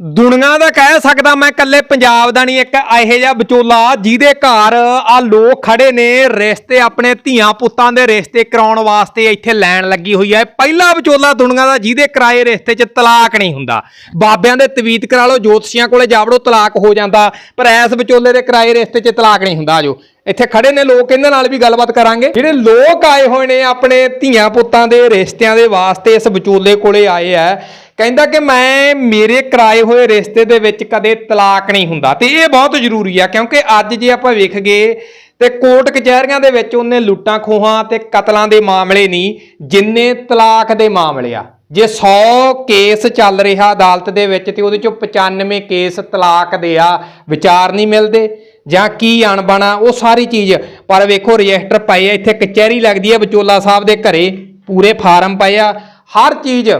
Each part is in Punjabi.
ਦੁਨੀਆ ਦਾ ਕਹਿ ਸਕਦਾ ਮੈਂ ਇਕੱਲੇ ਪੰਜਾਬ ਦਾ ਨਹੀਂ, ਇੱਕ ਇਹੋ ਜਿਹਾ ਵਿਚੋਲਾ ਜਿਹਦੇ ਘਰ ਆ ਲੋਕ ਖੜੇ ਨੇ, ਰਿਸ਼ਤੇ ਆਪਣੇ ਧੀਆਂ ਪੁੱਤਾਂ ਦੇ ਰਿਸ਼ਤੇ ਕਰਾਉਣ ਵਾਸਤੇ ਇੱਥੇ ਲੈਣ ਲੱਗੀ ਹੋਈ ਹੈ। ਪਹਿਲਾ ਵਿਚੋਲਾ ਦੁਨੀਆ ਦਾ ਜਿਹਦੇ ਕਿਰਾਏ ਰਿਸ਼ਤੇ 'ਚ ਤਲਾਕ ਨਹੀਂ ਹੁੰਦਾ। ਬਾਬਿਆਂ ਦੇ ਤਵੀਤ ਕਰਾ ਲਓ, ਜੋਤਸ਼ੀਆਂ ਕੋਲੇ ਜਾਵੜੋ ਤਲਾਕ ਹੋ ਜਾਂਦਾ। ਪਰ ਐਸ ਵਿਚੋਲੇ ਦੇ ਕਿਰਾਏ ਰਿਸ਼ਤੇ 'ਚ ਤਲਾਕ ਨਹੀਂ ਹੁੰਦਾ, ਆਜੋ। ਇੱਥੇ ਖੜੇ ਨੇ ਲੋਕ, ਇਹਨਾਂ ਨਾਲ ਵੀ ਗੱਲਬਾਤ ਕਰਾਂਗੇ। ਜਿਹੜੇ ਲੋਕ ਆਏ ਹੋਏ ਨੇ ਆਪਣੇ ਧੀਆਂ ਪੁੱਤਾਂ ਦੇ ਰਿਸ਼ਤਿਆਂ ਦੇ ਵਾਸਤੇ ਇਸ ਵਿਚੋਲੇ ਕੋਲੇ ਆਏ ਆ ਕਹਿੰਦਾ ਕਿ ਮੈਂ ਮੇਰੇ ਕਰਾਏ ਹੋਏ ਰਿਸ਼ਤੇ ਦੇ ਵਿੱਚ ਕਦੇ ਤਲਾਕ ਨਹੀਂ ਹੁੰਦਾ। ਤੇ ਇਹ ਬਹੁਤ ਜ਼ਰੂਰੀ ਆ, ਕਿਉਂਕਿ ਅੱਜ ਜੇ ਆਪਾਂ ਵੇਖ ਗਏ ਤੇ ਕੋਰਟ ਕਚਹਿਰੀਆਂ ਦੇ ਵਿੱਚ ਉਹਨੇ ਲੁੱਟਾਂ ਖੋਹਾਂ ਤੇ ਕਤਲਾਂ ਦੇ ਮਾਮਲੇ ਨਹੀਂ, ਜਿੰਨੇ ਤਲਾਕ ਦੇ ਮਾਮਲੇ ਆ। ਜੇ 100 ਕੇਸ ਚੱਲ ਰਿਹਾ ਅਦਾਲਤ ਦੇ ਵਿੱਚ ਤੇ ਉਹਦੇ ਚੋਂ 95 ਕੇਸ ਤਲਾਕ ਦੇ ਆ, ਵਿਚਾਰ ਨਹੀਂ ਮਿਲਦੇ, ਜਾਂ ਕੀ ਅਣਬਣਾ, ਉਹ ਸਾਰੀ ਚੀਜ਼। ਪਰ ਵੇਖੋ, ਰਜਿਸਟਰ ਪਏ ਆ, ਇੱਥੇ ਕਚਹਿਰੀ ਲੱਗਦੀ ਆ, ਵਿਚੋਲਾ ਸਾਹਿਬ ਦੇ ਘਰੇ ਪੂਰੇ ਫਾਰਮ ਪਏ ਆ। ਹਰ ਚੀਜ਼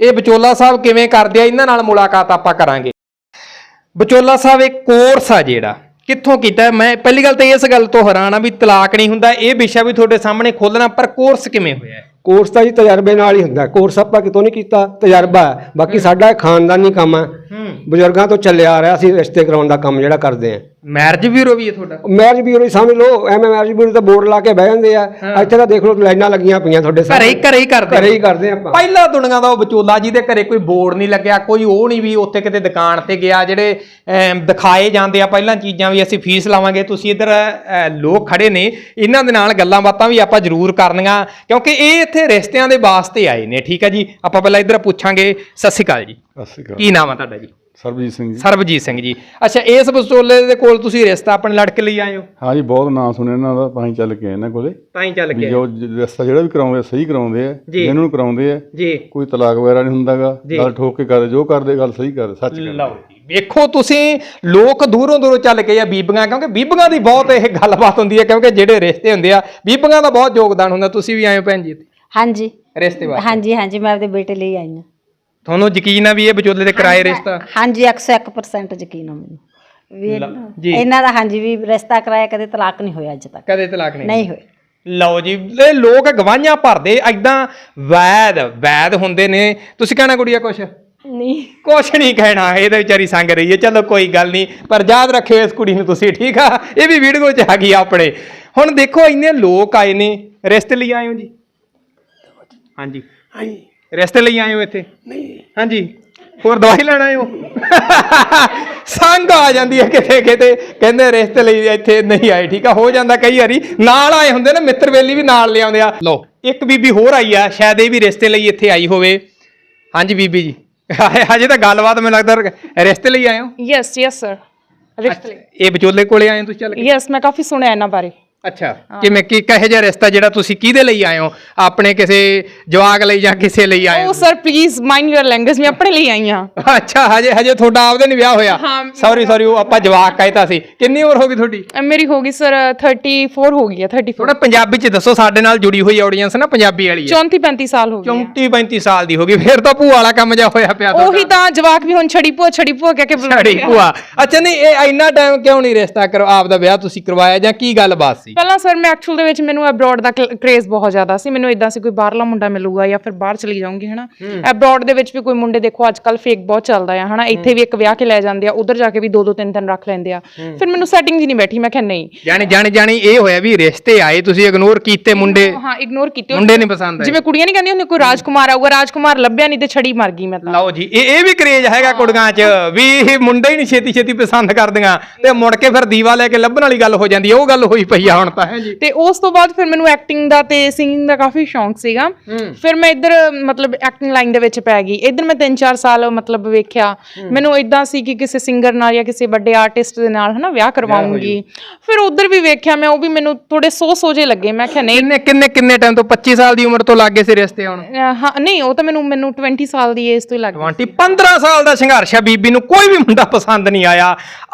ਇਹ ਵਿਚੋਲਾ ਸਾਹਿਬ ਕਿਵੇਂ ਕਰਦੇ ਆ? ਇਹਨਾਂ ਨਾਲ ਮੁਲਾਕਾਤ ਆਪਾਂ ਕਰਾਂਗੇ। ਵਿਚੋਲਾ ਸਾਹਿਬ ਇੱਕ ਕੋਰਸ ਆ ਜਿਹੜਾ। ਕਿੱਥੋਂ ਕੀਤਾ? ਮੈਂ ਪਹਿਲੀ ਗੱਲ ਤਾਂ ਇਸ ਗੱਲ ਤੋਂ ਹੈਰਾਨ ਆ ਵੀ ਤਲਾਕ ਨਹੀਂ ਹੁੰਦਾ। ਇਹ ਵਿਸ਼ਾ ਵੀ ਤੁਹਾਡੇ ਸਾਹਮਣੇ ਖੋਲਣਾ ਪਰ ਕੋਰਸ ਕਿਵੇਂ ਹੋਇਆ? ਕੋਰਸ ਤਾਂ ਜੀ ਤਜਰਬੇ ਨਾਲ ਹੀ ਹੁੰਦਾ। ਕੋਰਸ ਆਪਾਂ ਕਿਤੋਂ ਨਹੀਂ ਕੀਤਾ? ਤਜਰਬਾ ਬਾਕੀ ਸਾਡਾ ਖਾਨਦਾਨੀ ਕੰਮ ਹੂੰ। ਬਜ਼ੁਰਗਾਂ ਤੋਂ ਚੱਲਿਆ ਆ ਰਿਹਾ ਅਸੀਂ ਰਿਸ਼ਤੇ ਕਰਾਉਣ ਦਾ ਕੰਮ ਜਿਹੜਾ ਕਰਦੇ ਆ। ਮੈਰਿਜ ਬਿਊਰੋ ਵੀ ਹੈ ਤੁਹਾਡਾ? ਮੈਰਿਜ ਬਿਊਰੋ ਹੀ ਸਮਝ ਲਓ ਐਵੇਂ ਮੈਰਿਜ ਬਿਊਰੋ ਤਾਂ ਬੋਰਡ ਲਾ ਕੇ ਬਹਿ ਜਾਂਦੇ ਆ। ਇੱਥੇ ਤਾਂ ਦੇਖ ਲਓ ਲਾਈਨਾਂ ਲੱਗੀਆਂ ਪਈਆਂ ਤੁਹਾਡੇ ਘਰੇ ਹੀ ਘਰੇ ਹੀ ਕਰਦੇ ਘਰੇ ਹੀ ਕਰਦੇ ਆਪਾਂ। ਪਹਿਲਾ ਦੁਨੀਆ ਦਾ ਉਹ ਵਿਚੋਲਾ ਜਿਹਦੇ ਘਰੇ ਕੋਈ ਬੋਰਡ ਨਹੀਂ ਲੱਗਿਆ ਕੋਈ ਉਹ ਨਹੀਂ ਵੀ ਉੱਥੇ ਕਿਤੇ ਦੁਕਾਨ ਤੇ ਗਿਆ ਜਿਹੜੇ ਦਿਖਾਏ ਜਾਂਦੇ ਆ ਪਹਿਲਾਂ ਚੀਜ਼ਾਂ ਵੀ ਅਸੀਂ ਫੀਸ ਲਾਵਾਂਗੇ। ਤੁਸੀਂ ਇੱਧਰ ਲੋਕ ਖੜੇ ਨੇ ਇਹਨਾਂ ਦੇ ਨਾਲ ਗੱਲਾਂ ਬਾਤਾਂ ਵੀ ਆਪਾਂ ਜ਼ਰੂਰ ਕਰਨੀਆਂ ਕਿਉਂਕਿ ਇਹ ਇੱਥੇ ਰਿਸ਼ਤਿਆਂ ਦੇ ਵਾਸਤੇ ਆਏ ਨੇ। ਠੀਕ ਆ ਜੀ ਆਪਾਂ ਪਹਿਲਾਂ ਇੱਧਰ ਪੁੱਛਾਂਗੇ। ਸਤਿ ਸ਼੍ਰੀ ਅਕਾਲ ਜੀ। ਸਤਿ ਸ਼੍ਰੀ ਅਕਾਲ। ਕੀ ਨਾਮ ਆ ਤੁਹਾਡਾ ਜੀ? ਸਰਬਜੀਤ ਸਿੰਘ ਜੀ। ਸਰਬਜੀਤ ਸਿੰਘ ਜੀ। ਅੱਛਾ ਇਸ ਵਿਚੋਲੇ ਦੇ ਕੋਲ ਤੁਸੀਂ ਰਿਸ਼ਤਾ ਆਪਣੇ ਲੜਕੇ ਲਈ ਆਏ ਹੋ? ਹਾਂ ਜੀ ਬਹੁਤ ਨਾਂ ਸੁਣਿਆ ਇਹਨਾਂ ਦਾ ਤਾਂ ਹੀ ਚੱਲ ਕੇ ਆਏ ਇਹਨਾਂ ਕੋਲੇ। ਤਾਂ ਹੀ ਚੱਲ ਵੀ ਕੇ ਜੋ ਜ- ਰਸਤਾ ਜਿਹੜਾ ਵੀ ਕਰਾਉਂਦੇ ਆ ਸਹੀ ਕਰਾਉਂਦੇ ਆ ਜੀ। ਜਿਹਨਾਂ ਨੂੰ ਕਰਾਉਂਦੇ ਆ ਜੀ। ਕੋਈ ਤਲਾਕ ਵਗੈਰਾ ਨਹੀਂ ਹੁੰਦਾਗਾ ਜੀ। ਗੱਲ ਠੋਕ ਕੇ ਕਰਦੇ ਜੋ ਕਰਦੇ ਗੱਲ ਸਹੀ ਕਰਦੇ ਸੱਚ ਕਰਦੇ ਲਓ ਜੀ ਵੇਖੋ ਤੁਸੀਂ ਲੋਕ ਦੂਰੋਂ ਦੂਰੋਂ ਚੱਲ ਕੇ ਆ ਬੀਬੀਆਂ ਕਿਉਂਕਿ ਬੀਬੀਆਂ ਦੀ ਬਹੁਤ ਇਹ ਗੱਲਬਾਤ ਹੁੰਦੀ ਹੈ ਕਿਉਂਕਿ ਜਿਹੜੇ ਰਿਸ਼ਤੇ ਹੁੰਦੇ ਆ ਬੀਬੀਆਂ ਦਾ ਬਹੁਤ ਯੋਗਦਾਨ ਹੁੰਦਾ ਤੁਸੀਂ ਵੀ ਆਏ ਹੋ ਭੈਣ ਜੀ ਇੱਥੇ? ਹਾਂਜੀ। ਰਿਸ਼ਤੇ ਵਾਸਤੇ। ਹਾਂਜੀ ਹਾਂਜੀ ਮੈਂ ਆਪਣੇ ਬੇਟੇ ਲਈ ਆਈ ਹਾਂ। ਤੁਹਾਨੂੰ ਯਕੀਨ ਆ ਵੀ ਇਹ ਵਿਚੋਲੇ ਦੇ ਕਿਰਾਏ ਰਿਸ਼ਤਾ? ਹਾਂਜੀ 101% ਯਕੀਨ ਆ ਮੈਨੂੰ। ਵੀ ਲ- ਜੀ। ਇਹਨਾਂ ਦਾ ਹਾਂਜੀ ਵੀ ਰਿਸ਼ਤਾ ਕਰਾਇਆ ਕਦੇ ਤਲਾਕ ਨਹੀਂ ਹੋਇਆ ਅੱਜ ਤੱਕ। ਕਦੇ ਤਲਾਕ ਨਹੀਂ ਨਹੀਂ ਹੋਇਆ। ਲਓ ਜੀ ਇਹ ਲੋਕ ਗਵਾਹੀਆਂ ਭਰਦੇ ਐਦਾਂ ਵੈਦ ਵੈਦ ਹੁੰਦੇ ਨੇ। ਤੁਸੀਂ ਕਹਿਣਾ ਕੁੜੀਆ ਕੁਛ? ਨਹੀਂ। ਕੁਛ ਨਹੀਂ ਕਹਿਣਾ ਇਹ ਤਾਂ ਵਿਚਾਰੀ ਸੰਗ ਰਹੀ ਹੈ। ਚਲੋ ਕੋਈ ਗੱਲ ਨਹੀਂ ਪਰ ਯਾਦ ਰੱਖਿਓ ਇਸ ਕੁੜੀ ਨੂੰ ਤੁਸੀਂ ਠੀਕ ਆ? ਇਹ ਵੀ ਵੀਡੀਓ ਚ ਆ ਗਈ ਆ ਆਪਣੇ। ਹੁਣ ਦੇਖੋ ਇੰਨੇ ਲੋਕ ਆਏ ਨੇ। ਰਿਸ਼ਤੇ ਲਈ ਆਏ ਹੋ ਜੀ? ਹਾਂਜੀ। ਹਾਂਜੀ। ਰਿਸ਼ਤੇ ਲਈ ਆਏ ਹੋ ਇੱਥੇ? ਨਹੀਂ। ਹਾਂਜੀ। ਹੋਰ ਦਵਾਈ ਲੈਣ ਆਏ ਹੋ? ਸੰਗ ਆ ਜਾਂਦੀ ਹੈ ਕਿਤੇ ਕਿਤੇ। ਕਹਿੰਦੇ ਰਿਸ਼ਤੇ ਲਈ ਇੱਥੇ ਨਹੀਂ ਆਏ ਠੀਕ ਆ? ਹੋ ਜਾਂਦਾ ਕਈ ਵਾਰੀ। ਨਾਲ ਆਏ ਹੁੰਦੇ ਨੇ ਮਿੱਤਰ ਵੇਲੀ ਵੀ ਨਾਲ ਲਿਆਉਂਦੇ ਆ। ਲਓ ਇੱਕ ਬੀਬੀ ਹੋਰ ਆਈ ਆ ਸ਼ਾਇਦ ਇਹ ਵੀ ਰਿਸ਼ਤੇ ਲਈ ਇੱਥੇ ਆਈ ਹੋਵੇ। ਹਾਂਜੀ ਬੀਬੀ ਜੀ। ਹਜੇ ਤਾਂ ਗੱਲਬਾਤ ਮੈਨੂੰ ਲੱਗਦਾ ਰਿਸ਼ਤੇ ਲਈ ਆਏ ਹੋ? ਯੈਸ ਯੈਸ ਸਰ ਰਿਸ਼ਤੇ ਲਈ। ਇਹ ਵਿਚੋਲੇ ਕੋਲੇ ਆਏ ਤੁਸੀਂ ਚੱਲ ਕੇ? ਯੈਸ ਮੈਂ ਕਾਫੀ ਸੁਣਿਆ ਇਹਨਾਂ ਬਾਰੇ। ਅੱਛਾ। ਕਿਵੇਂ ਕੀ ਕਹੇ ਜਿਹਾ ਰਿਸ਼ਤਾ ਜਿਹੜਾ ਤੁਸੀਂ ਕਿਹਦੇ ਲਈ ਆਏ ਹੋ? ਆਪਣੇ ਕਿਸੇ ਜਵਾਕ ਲਈ ਜਾਂ ਕਿਸੇ ਲਈ ਆਏ ਹੋ? Sir please mind your language ਮੈਂ ਆਪਣੇ ਲਈ ਆਈ ਹਾਂ। ਅੱਛਾ ਹਜੇ ਹਜੇ ਤੁਹਾਡਾ ਆਪਦੇ ਨਹੀਂ ਵਿਆਹ ਹੋਇਆ। ਹਾਂ। ਸੌਰੀ ਸੌਰੀ ਉਹ ਆਪਾਂ ਜਵਾਕ ਕਹਿਤਾ ਸੀ। ਕਿੰਨੀ ਉਮਰ ਹੋ ਗਈ ਤੁਹਾਡੀ? ਅਹ ਮੇਰੀ ਹੋ ਗਈ ਸਰ 34 ਹੋ ਗਈ ਹੈ 34 ਥੋੜਾ ਪੰਜਾਬੀ ਚ ਦੱਸੋ ਸਾਡੇ ਨਾਲ ਜੁੜੀ ਹੋਈ ਆਡੀਅנס ਨਾ ਪੰਜਾਬੀ ਵਾਲੀ ਹੈ। 34 35 ਸਾਲ ਹੋ ਗਈ 34 35 ਸਾਲ ਦੀ ਹੋ ਗਈ। ਫਿਰ ਤਾਂ ਭੂਆ ਵਾਲਾ ਕੰਮ ਜਾ ਹੋਇਆ ਪਿਆ ਤੁਹਾਡਾ। ਉਹੀ ਤਾਂ ਜਵਾਕ ਵੀ ਹੁਣ ਛੜੀ ਭੂਆ ਛੜੀ ਭੂਆ ਕਹਿ ਕੇ ਬੁਲਾਉਂਦੇ ਛੜੀ ਆ। ਭੂਆ। ਅੱਛਾ ਨਹੀਂ ਇਹ ਇੰਨਾ ਟਾਈਮ ਕਿਉਂ ਨਹੀਂ ਰਿਸ਼ਤਾ ਕਰੋ ਆਪਦਾ ਵਿਆਹ ਤੁਸੀਂ ਕਰਵਾਇਆ ਜਾਂ ਕੀ ਗੱਲਬਾਤ ਸੀ? ਪਹਿਲਾਂ ਸਰ ਮੈਂ ਐਕਚੁਅਲ ਦੇ ਵਿੱਚ ਮੈਨੂੰ ਅਬਰੋਡ ਦਾ ਕ੍ਰੇਜ਼ ਬਹੁਤ ਜ਼ਿਆਦਾ ਸੀ। ਮੈਨੂੰ ਇਦਾਂ ਸੀ ਕੋਈ ਬਾਹਰਲਾ ਮੁੰਡਾ ਮਿਲੂਗਾ ਜਾਂ ਫਿਰ ਬਾਹਰ ਚਲੀ ਜਾਊਂਗੀ ਹਨਾ? ਅਬਰੋਡ ਦੇ ਵਿੱਚ ਵੀ ਕੋਈ ਮੁੰਡੇ ਦੇਖੋ ਅੱਜ ਕੱਲ ਫੇਕ ਬਹੁਤ ਚੱਲਦਾ ਆ ਹਨਾ? ਇੱਥੇ ਵੀ ਇੱਕ ਵਿਆਹ ਕੇ ਲੈ ਜਾਂਦੇ ਆ ਉਧਰ ਜਾ ਕੇ ਵੀ ਦੋ ਦੋ ਤਿੰਨ ਤਿੰਨ ਰੱਖ ਲੈਂਦੇ ਆ। ਫਿਰ ਮੈਨੂੰ ਸੈਟਿੰਗ ਜੀ ਨਹੀਂ ਬੈਠੀ ਮੈਂ ਕਿਹਾ ਨਹੀਂ। ਜਾਣੀ ਜਾਣੀ ਜਾਣੀ ਇਹ ਹੋਇਆ ਵੀ ਰਿਸ਼ਤੇ ਆਏ ਤੁਸੀਂ ਇਗਨੋਰ ਕੀਤੇ ਮੁੰਡੇ। ਹਾਂ ਇਗਨੋਰ ਕੀਤੇ। ਮੁੰਡੇ ਨਹੀਂ ਪਸੰਦ ਆਏ। ਜਿਵੇਂ ਕੁੜੀਆਂ ਨਹੀਂ ਕਹਿੰਦੀਆਂ ਹੁੰਦੀਆਂ ਕੋਈ ਰਾਜਕੁਮਾਰ ਆਊਗਾ ਰਾਜਕੁਮਾਰ ਲੱਭਿਆ ਨਹੀਂ ਤੇ ਛੜੀ ਮਰ ਗਈ ਮੈਂ ਤਾਂ। ਲਓ ਜੀ ਇਹ ਇਹ ਵੀ ਕਰੇਜ ਹੈਗਾ ਕੁੜੀਆਂ 'ਚ ਵੀ ਇਹ ਮੁੰਡੇ ਹੀ ਨਹੀਂ ਛੇਤੀ ਛੇਤੀ ਪਸੰਦ ਕਰਦੀਆਂ। ਤੇ ਮੁੜ ਕੇ ਫਿਰ ਦੀਵਾ ਲੈ ਕੇ ਲੱਭਣ ਵਾਲੀ ਗੱਲ ਹੋ ਜਾਂਦੀ ਹੈ ਉਹ ਗੱਲ ਹੋਈ ਪਈ ਆ ਹੁਣ ਤਾਂ ਹੈ ਜੀ। ਤੇ ਉਸ ਤੋਂ ਬਾਅਦ ਫਿਰ ਮੈਨੂੰ ਐਕਟਿੰਗ ਦਾ ਤੇ ਸਿੰਗਿੰਗ ਦਾ ਕਾਫੀ ਸ਼ੌਂਕ ਸੀਗਾ। ਫਿਰ ਮੈਂ ਇੱਧਰ ਮਤਲਬ ਐਕਟਿੰਗ ਲਾਈਨ ਦੇ ਵਿੱਚ ਪੈ ਗਈ। ਇੱਧਰ ਮੈਂ 3-4 ਸਾਲ ਮਤਲਬ ਵੇਖਿਆ। ਮੈਨੂੰ ਇਦਾਂ ਸੀ ਕਿ ਕਿਸੇ ਸਿੰਗਰ ਨਾਲ ਜਾਂ ਕਿਸੇ ਵੱਡੇ ਆਰਟਿਸਟ ਦੇ ਨਾਲ ਹਨਾ ਵਿਆਹ ਕਰਵਾਉਂਗੀ। ਫਿਰ ਉਧਰ ਵੀ ਵੇਖਿਆ ਮੈਂ ਉਹ ਵੀ ਮੈਨੂੰ ਥੋੜੇ ਸੋ ਸੋਜੇ ਲੱਗੇ। ਮੈਂ ਕਿਹਾ ਨਹੀਂ। ਕਿੰਨੇ ਕਿੰਨੇ ਕਿੰਨੇ ਟਾਈਮ ਤੋਂ 25 ਸਾਲ ਦੀ ਉਮਰ ਤੋਂ ਲੱਗੇ ਸੀ ਰਿਸ਼ਤੇ ਹੁਣ ਅਹ ਹਾਂ ਨਹੀਂ ਉਹ ਤਾਂ ਮੈਨੂੰ ਮੈਨੂੰ 20 ਸਾਲ ਦੀ ਏਜ ਤੋਂ ਹੀ ਲੱਗ ਗਈ 20 15 ਸਾਲ ਦਾ ਸੰਘਰਸ਼ ਆ ਬੀਬੀ ਨੂੰ। ਕੋਈ ਵੀ ਮੁੰਡਾ ਪਸੰਦ ਨਹੀਂ ਆਇਆ।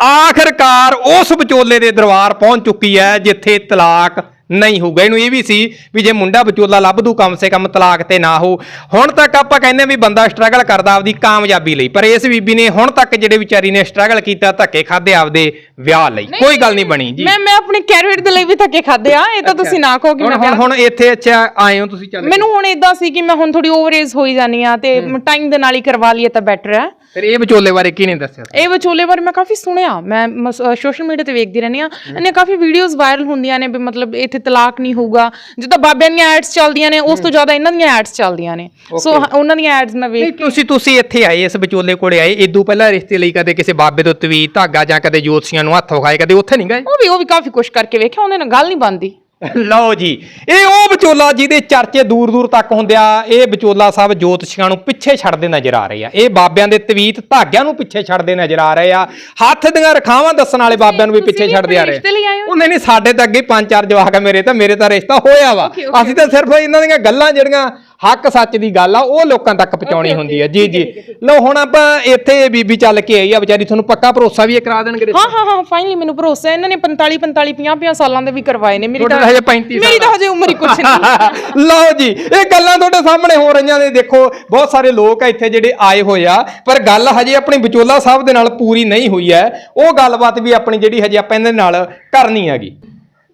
ਆਖਰਕਾਰ ਉਸ ਵਿਚੋਲੇ ਦੇ ਦਰਬਾਰ ਪਹੁੰਚ ਚੁੱਕੀ ਹੈ ਜਿੱਥੇ ਤਲਾਕ ਨਹੀਂ ਹੋਊਗਾ। ਇਹਨੂੰ ਇਹ ਵੀ ਸੀ ਵੀ ਜੇ ਮੁੰਡਾ ਵਿਚੋਲਾ ਲੱਭ ਦੂ ਕਮ ਸੇ ਕਮ ਤਲਾਕ ਤੇ ਨਾ ਹੋ। ਹੁਣ ਤੱਕ ਆਪਾਂ ਕਹਿੰਦੇ ਵੀ ਬੰਦਾ ਸਟਰਗਲ ਕਰਦਾ ਆਪਦੀ ਕਾਮਯਾਬੀ ਲਈ। ਪਰ ਇਸ ਬੀਬੀ ਨੇ ਹੁਣ ਤੱਕ ਜਿਹੜੇ ਵਿਚਾਰੀ ਨੇ ਸਟਰਗਲ ਕੀਤਾ ਧੱਕੇ ਖਾਦੇ ਆਪਦੇ ਵਿਆਹ ਲਈ। ਕੋਈ ਗੱਲ ਨਹੀਂ ਬਣੀ ਜੀ। ਮੈਂ ਮੈਂ ਆਪਣੇ ਕੈਰੀਅਰ ਦੇ ਲਈ ਵੀ ਧੱਕੇ ਖਾਦੇ ਆ। ਇਹ ਤਾਂ ਤੁਸੀਂ ਨਾ ਕਹੋ ਕਿ ਹੁਣ ਮੈਂ ਹੁਣ ਹੁਣ ਇੱਥੇ ਅੱਛਾ ਆਏ ਹੋ ਤੁਸੀਂ ਚੱਲ। ਮੈਨੂੰ ਹੁਣ ਇਦਾਂ ਸੀ ਕਿ ਮੈਂ ਹੁਣ ਥੋੜੀ ਓਵਰ ਏਜ ਹੋਈ ਜਾਨੀ ਆ ਤੇ ਟਾਈਮ ਦੇ ਨਾਲ ਹੀ ਕਰਵਾ ਲਈਏ ਤਾਂ ਬੈਟਰ ਹੈ। ਫਿਰ ਇਹ ਵਿਚੋਲੇ ਬਾਰੇ ਕੀ ਨਹੀਂ ਦੱਸਿਆ ਇਹ ਵਿਚੋਲੇ ਬਾਰੇ ਮੈਂ ਕਾਫੀ ਸੁਣਿਆ। ਮੈਂ ਸੋਸ਼ਲ ਮੀਡੀਆ ਤੇ ਵੇਖਦੀ ਰਹਿੰਦੀ ਆ ਇਹਨੇ ਕਾਫੀ ਵੀਡੀਓਜ਼ ਵਾਇਰਲ ਹੁੰਦੀਆਂ ਨੇ ਵੀ ਮਤਲਬ ਇੱਥੇ ਤਲਾਕ ਨਹੀਂ ਹੋਊਗਾ। ਜਿੱਦਾਂ ਬਾਬਿਆਂ ਦੀਆਂ ਐਡਸ ਚੱਲਦੀਆਂ ਨੇ ਉਸ ਤੋਂ ਜ਼ਿਆਦਾ ਇਹਨਾਂ ਦੀਆਂ ਐਡਸ ਚੱਲਦੀਆਂ ਨੇ। ਸੋ ਉਹਨਾਂ ਦੀਆਂ ਐਡਸ ਮੈਂ ਵੇਖ ਤੁਸੀਂ ਤੁਸੀਂ ਇੱਥੇ ਆਏ ਇਸ ਵਿਚੋਲੇ ਕੋਲੇ ਆਏ। ਇਦੋਂ ਪਹਿਲਾਂ ਰਿਸ਼ਤੇ ਲਈ ਕਦੇ ਕਿਸੇ ਬਾਬੇ ਤੋਂ ਤਵੀ ਧਾਗਾ ਜਾਂ ਕਦੇ ਜੋਤਸ਼ੀਆਂ ਨੂੰ ਹੱਥ ਵਿਖਾਏ ਕਦੇ ਉੱਥੇ ਨਹੀਂ ਗਏ? ਉਹ ਵੀ ਉਹ ਵੀ ਕਾਫੀ ਕੁਛ ਕਰਕੇ ਵੇਖਿਆ ਉਹਦੇ ਨਾਲ ਗੱਲ ਨਹੀਂ ਬਣਦੀ। ਲਓ ਜੀ ਇਹ ਉਹ ਵਿਚੋਲਾ ਜਿਹਦੇ ਚਰਚੇ ਦੂਰ ਦੂਰ ਤੱਕ ਹੁੰਦੇ ਆ ਇਹ ਵਿਚੋਲਾ ਸਾਹਿਬ ਜੋਤਸ਼ੀਆਂ ਨੂੰ ਪਿੱਛੇ ਛੱਡਦੇ ਨਜ਼ਰ ਆ ਰਹੇ ਆ। ਇਹ ਬਾਬਿਆਂ ਦੇ ਤਵੀਤ ਧਾਗਿਆਂ ਨੂੰ ਪਿੱਛੇ ਛੱਡਦੇ ਨਜ਼ਰ ਆ ਰਹੇ ਆ। ਹੱਥ ਦੀਆਂ ਰਖਾਵਾਂ ਦੱਸਣ ਵਾਲੇ ਬਾਬਿਆਂ ਨੂੰ ਵੀ ਪਿੱਛੇ ਛੱਡਦੇ ਆ ਰਹੇ? ਉਹ ਨਹੀਂ ਨਹੀਂ ਸਾਡੇ ਤਾਂ ਅੱਗੇ ਪੰਜ ਚਾਰ ਜਵਾਕ ਆ ਮੇਰੇ ਤਾਂ ਮੇਰੇ ਤਾਂ ਰਿਸ਼ਤਾ ਹੋਇਆ ਵਾ। ਅਸੀਂ ਤਾਂ ਸਿਰਫ ਇਹਨਾਂ ਦੀਆਂ ਗੱਲਾਂ ਜਿਹੜੀਆਂ ਹੱਕ ਸੱਚ ਦੀ ਗੱਲ ਆ ਉਹ ਲੋਕਾਂ ਤੱਕ ਪਹੁੰਚਾਉਣੀ ਹੁੰਦੀ ਆ। ਜੀ ਜੀ। ਲਓ ਹੁਣ ਆਪਾਂ ਇੱਥੇ ਬੀਬੀ ਚੱਲ ਕੇ ਆਈ ਆ ਵਿਚਾਰੀ ਤੁਹਾਨੂੰ ਪੱਕਾ ਭਰੋਸਾ ਵੀ ਇਹ ਕਰਾ ਦੇਣਗੇ? ਹਾਂ ਹਾਂ ਹਾਂ ਫਾਈਨਲੀ ਮੈਨੂੰ ਭਰੋਸਾ ਹੈ ਇਹਨਾਂ ਨੇ 45 45 50 50 ਸਾਲਾਂ ਦੇ ਵੀ ਕਰਵਾਏ ਨੇ ਮੇਰੀ ਤੁਹਾਡੇ ਤਾਂ ਹਜੇ 35 ਮੇਰੀ ਤਾਂ ਹਜੇ ਉਮਰ ਹੀ ਕੁਛ ਨਹੀਂ। ਲਓ ਜੀ ਇਹ ਗੱਲਾਂ ਤੁਹਾਡੇ ਸਾਹਮਣੇ ਹੋ ਰਹੀਆਂ ਨੇ ਦੇਖੋ ਬਹੁਤ ਸਾਰੇ ਲੋਕ ਆ ਇੱਥੇ ਜਿਹੜੇ ਆਏ ਹੋਏ ਆ ਪਰ ਗੱਲ ਹਜੇ ਆਪਣੀ ਵਿਚੋਲਾ ਸਾਹਿਬ ਦੇ ਨਾਲ ਪੂਰੀ ਨਹੀਂ ਹੋਈ ਹੈ। ਉਹ ਗੱਲਬਾਤ ਵੀ ਆਪਣੀ ਜਿਹੜੀ ਹਜੇ ਆਪਾਂ ਇਹਦੇ ਨਾਲ ਕਰਨੀ ਹੈਗੀ।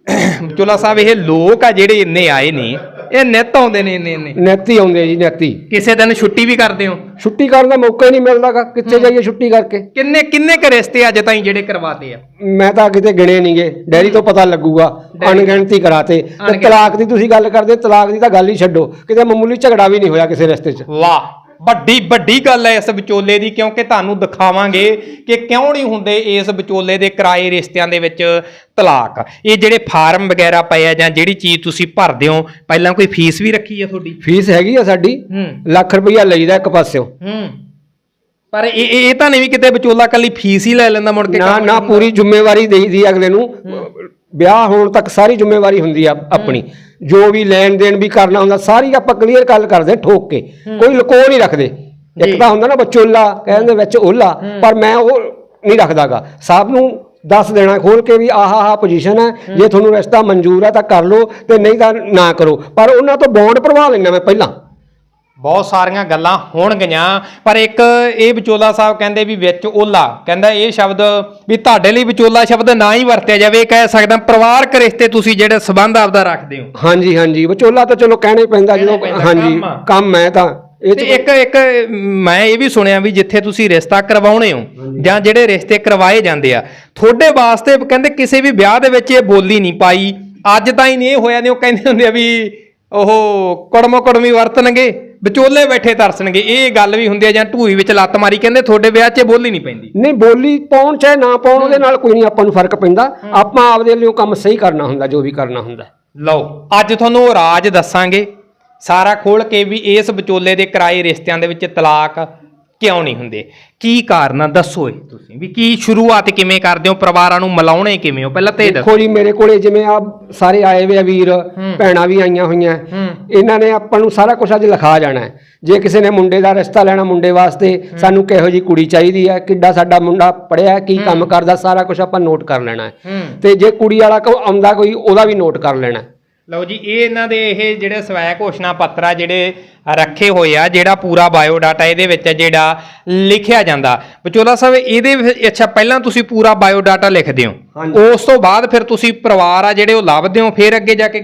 ਵਿਚੋਲਾ ਸਾਹਿਬ ਇਹ ਲੋਕ ਆ ਜਿਹੜੇ ਇੰਨੇ ਆਏ ਨੇ ਇਹ ਨਿੱਤ ਆਉਂਦੇ ਨੇ ਇੰਨੇ ਇੰਨੇ। ਨੈਤੀ ਆਉਂਦੇ ਜੀ ਨੈਤੀ ਕਿਸੇ ਦਿਨ ਛੁੱਟੀ ਵੀ ਕਰਦੇ ਹੋ? ਛੁੱਟੀ ਕਰਨ ਦਾ ਮੌਕਾ ਹੀ ਨਹੀਂ ਮਿਲਦਾਗਾ ਕਿੱਥੇ ਜਾਈਏ ਛੁੱਟੀ ਕਰਕੇ? ਕਿੰਨੇ ਕਿੰਨੇ ਕ ਰਿਸ਼ਤੇ ਅੱਜ ਤਾਈਂ ਜਿਹੜੇ ਕਰਵਾਤੇ ਆ? ਮੈਂ ਤਾਂ ਕਿਤੇ ਗਿਣੇ ਨਹੀਂਗੇ ਡੈਰੀ ਤੋਂ ਪਤਾ ਲੱਗੂਗਾ ਅਣਗਿਣਤੀ ਕਰਾਤੇ। ਤੇ ਤਲਾਕ ਦੀ ਤੁਸੀਂ ਗੱਲ ਕਰਦੇ ਤਲਾਕ ਦੀ ਤਾਂ ਗੱਲ ਹੀ ਛੱਡੋ ਕਿਤੇ ਮਾਮੂਲੀ ਝਗੜਾ ਵੀ ਨਹੀਂ ਹੋਇਆ ਕਿਸੇ ਰਸਤੇ 'ਚ। ਵਾਹ। ਵੱਡੀ ਵੱਡੀ ਗੱਲ ਹੈ ਇਸ ਵਿਚੋਲੇ ਦੀ ਕਿਉਂਕਿ ਤੁਹਾਨੂੰ ਦਿਖਾਵਾਂਗੇ ਕਿ ਕਿਉਂ ਨਹੀਂ ਹੁੰਦੇ ਇਸ ਵਿਚੋਲੇ ਦੇ ਕਿਰਾਏ ਰਿਸ਼ਤਿਆਂ ਦੇ ਵਿੱਚ ਤਲਾਕ। ਇਹ ਜਿਹੜੇ ਫਾਰਮ ਵਗੈਰਾ ਪਏ ਆ ਜਾਂ ਜਿਹੜੀ ਚੀਜ਼ ਤੁਸੀਂ ਭਰਦੇ ਹੋ ਪਹਿਲਾਂ ਕੋਈ ਫੀਸ ਵੀ ਰੱਖੀ ਹੈ ਤੁਹਾਡੀ? ਫੀਸ ਹੈਗੀ ਆ ਸਾਡੀ ਲੱਖ ਰੁਪਈਆ ਲਈਦਾ ਇੱਕ ਪਾਸਿਓਂ। ਹੂੰ। ਪਰ ਇਹ ਇਹ ਤਾਂ ਨਹੀਂ ਵੀ ਕਿਤੇ ਵਿਚੋਲਾ ਕੱਲੀ ਫੀਸ ਹੀ ਲੈ ਲੈਂਦਾ ਮੁੜ ਕੇ ਨਾ ਨਾ ਪੂਰੀ ਜ਼ਿੰਮੇਵਾਰੀ ਦੇਈਦੀ ਆ ਅਗਲੇ ਨੂੰ। ਵਿਆਹ ਹੋਣ ਤੱਕ ਸਾਰੀ ਜ਼ਿੰਮੇਵਾਰੀ ਹੁੰਦੀ ਆ ਆਪਣੀ। ਜੋ ਵੀ ਲੈਣ ਦੇਣ ਵੀ ਕਰਨਾ ਹੁੰਦਾ ਸਾਰੀ ਆਪਾਂ ਕਲੀਅਰ ਗੱਲ ਕਰਦੇ ਠੋਕ ਕੇ। ਕੋਈ ਲੁਕੋ ਨਹੀਂ ਰੱਖਦੇ। ਇੱਕ ਤਾਂ ਹੁੰਦਾ ਨਾ ਵਿਚੋਲਾ ਕਹਿੰਦੇ ਵਿੱਚ ਓਲਾ ਪਰ ਮੈਂ ਉਹ ਨਹੀਂ ਰੱਖਦਾਗਾ। ਸਭ ਨੂੰ ਦੱਸ ਦੇਣਾ ਖੋਲ ਕੇ ਵੀ ਆਹ ਆਹ ਪੋਜੀਸ਼ਨ ਹੈ। ਜੇ ਤੁਹਾਨੂੰ ਰਿਸ਼ਤਾ ਮਨਜ਼ੂਰ ਹੈ ਤਾਂ ਕਰ ਲਓ ਤੇ ਨਹੀਂ ਤਾਂ ਨਾ ਕਰੋ। ਪਰ ਉਹਨਾਂ ਤੋਂ ਬੌਂਡ ਭਰਵਾ ਲੈਣਾ ਮੈਂ ਪਹਿਲਾਂ। ਬਹੁਤ ਸਾਰੀਆਂ ਗੱਲਾਂ ਹੋਣਗੀਆਂ। ਪਰ ਇੱਕ ਇਹ ਵਿਚੋਲਾ ਸਾਹਿਬ ਕਹਿੰਦੇ ਵੀ ਵਿੱਚ ਓਲਾ ਕਹਿੰਦਾ ਇਹ ਸ਼ਬਦ ਵੀ ਤੁਹਾਡੇ ਲਈ ਵਿਚੋਲਾ ਸ਼ਬਦ ਨਾ ਹੀ ਵਰਤਿਆ ਜਾਵੇ ਕਹਿ ਸਕਦਾ ਪਰਿਵਾਰਕ ਰਿਸ਼ਤੇ ਤੁਸੀਂ ਜਿਹੜੇ ਸਬੰਧ ਆਪਦਾ ਰੱਖਦੇ ਹੋ। ਹਾਂਜੀ ਹਾਂਜੀ। ਵਿਚੋਲਾ ਤਾਂ ਚਲੋ ਕਹਿਣਾ ਹੀ ਪੈਂਦਾ ਜਦੋਂ ਹਾਂਜੀ ਕੰਮ ਹੈ ਤਾਂ। ਇਹ ਤੇ ਇੱਕ ਇੱਕ ਮੈਂ ਇਹ ਵੀ ਸੁਣਿਆ ਵੀ ਜਿੱਥੇ ਤੁਸੀਂ ਰਿਸ਼ਤਾ ਕਰਵਾਉਣੇ ਹੋ ਜਾਂ ਜਿਹੜੇ ਰਿਸ਼ਤੇ ਕਰਵਾਏ ਜਾਂਦੇ ਆ ਤੁਹਾਡੇ ਵਾਸਤੇ ਕਹਿੰਦੇ ਕਿਸੇ ਵੀ ਵਿਆਹ ਦੇ ਵਿੱਚ ਇਹ ਬੋਲੀ ਨਹੀਂ ਪਾਈ। ਅੱਜ ਤਾਈਂ ਨਹੀਂ ਇਹ ਹੋਇਆ ਨੇ ਉਹ ਕਹਿੰਦੇ ਹੁੰਦੇ ਆ ਵੀ ਉਹ ਕੜਮੋ ਕੜਮੀ ਵਰਤਣਗੇ ਵਿਚੋਲੇ ਬੈਠੇ ਤਰਸਣਗੇ ਇਹ ਗੱਲ ਵੀ ਹੁੰਦੀ ਆ ਜਾਂ ਢੂਈ ਵਿੱਚ ਲੱਤ ਮਾਰੀ ਕਹਿੰਦੇ ਤੁਹਾਡੇ ਵਿਆਹ 'ਚ ਬੋਲੀ ਨਹੀਂ ਪੈਂਦੀ। ਨਹੀਂ ਬੋਲੀ ਪਾਉਣ ਚਾਹੇ ਨਾ ਪਾਉਣ ਉਹਦੇ ਨਾਲ ਕੋਈ ਨਹੀਂ ਆਪਾਂ ਨੂੰ ਫ਼ਰਕ ਪੈਂਦਾ। ਆਪਾਂ ਆਪਦੇ ਲਈ ਉਹ ਕੰਮ ਸਹੀ ਕਰਨਾ ਹੁੰਦਾ ਜੋ ਵੀ ਕਰਨਾ ਹੁੰਦਾ। ਲਓ ਅੱਜ ਤੁਹਾਨੂੰ ਉਹ ਰਾਜ ਦੱਸਾਂਗੇ। ਸਾਰਾ ਖੋਲ ਕੇ ਵੀ ਇਸ ਵਿਚੋਲੇ ਦੇ ਕਿਰਾਏ ਰਿਸ਼ਤਿਆਂ ਦੇ ਵਿੱਚ ਤਲਾਕ ਕਿਉਂ ਨਹੀਂ ਹੁੰਦੇ? ਕੀ ਕਾਰਨ? ਆ ਦੱਸੋ ਇਹ ਤੁਸੀਂ ਵੀ ਕੀ ਸ਼ੁਰੂਆਤ ਕਿਵੇਂ ਕਰਦੇ ਹੋ? ਪਰਿਵਾਰਾਂ ਨੂੰ ਮਿਲਾਉਣੇ ਕਿਵੇਂ ਹੋ? ਪਹਿਲਾਂ ਤੇ ਇਹ ਦੱਸੋ ਦੇਖੋ ਜੀ ਮੇਰੇ ਕੋਲੇ ਜਿਵੇਂ ਆ ਸਾਰੇ ਆਏ ਵੇ ਆ ਵੀਰ ਭੈਣਾਂ ਵੀ ਆਈਆਂ ਹੋਈਆਂ। ਇਹਨਾਂ ਨੇ ਆਪਾਂ ਨੂੰ ਸਾਰਾ ਕੁਝ ਅੱਜ ਲਿਖਾ ਜਾਣਾ ਹੈ। ਜੇ ਕਿਸੇ ਨੇ ਮੁੰਡੇ ਦਾ ਰਿਸ਼ਤਾ ਲੈਣਾ ਮੁੰਡੇ ਵਾਸਤੇ ਸਾਨੂੰ ਕਿਹੋ ਜੀ ਕੁੜੀ ਚਾਹੀਦੀ ਹੈ? ਕਿੱਡਾ ਸਾਡਾ ਮੁੰਡਾ ਪੜਿਆ ਕੀ ਕੰਮ ਕਰਦਾ ਸਾਰਾ ਕੁਝ ਆਪਾਂ ਨੋਟ ਕਰ ਲੈਣਾ ਹੈ। ਤੇ ਜੇ ਕੁੜੀ ਵਾਲਾ ਕੋ ਆਉਂਦਾ ਕੋਈ ਉਹਦਾ ਵੀ ਨੋਟ ਕਰ ਲੈਣਾ ਹੈ। ਲਓ ਜੀ ਇਹ ਇਹਨਾਂ ਦੇ ਇਹ ਜਿਹੜੇ ਸਵੈ ਘੋਸ਼ਣਾ ਪੱਤਰ ਆ ਜਿਹੜੇ ਰੱਖੇ ਹੋਏ ਆ ਜਿਹੜਾ ਪੂਰਾ ਬਾਇਓ ਡਾਟਾ ਇਹਦੇ ਵਿੱਚ ਜਿਹੜਾ ਲਿਖਿਆ ਜਾਂਦਾ। ਵਿਚੋਲਾ ਸਾਹਿਬ ਇਹਦੇ ਅੱਛਾ ਪਹਿਲਾਂ ਤੁਸੀਂ ਪੂਰਾ ਬਾਇਓ ਡਾਟਾ ਲਿਖਦੇ ਹੋ। ਉਸ ਤੋਂ ਬਾਅਦ ਫਿਰ ਤੁਸੀਂ ਪਰਿਵਾਰ ਆ ਜਿਹੜੇ ਉਹ ਲੱਭਦੇ ਹੋ ਫਿਰ ਅੱਗੇ ਜਾ ਕੇ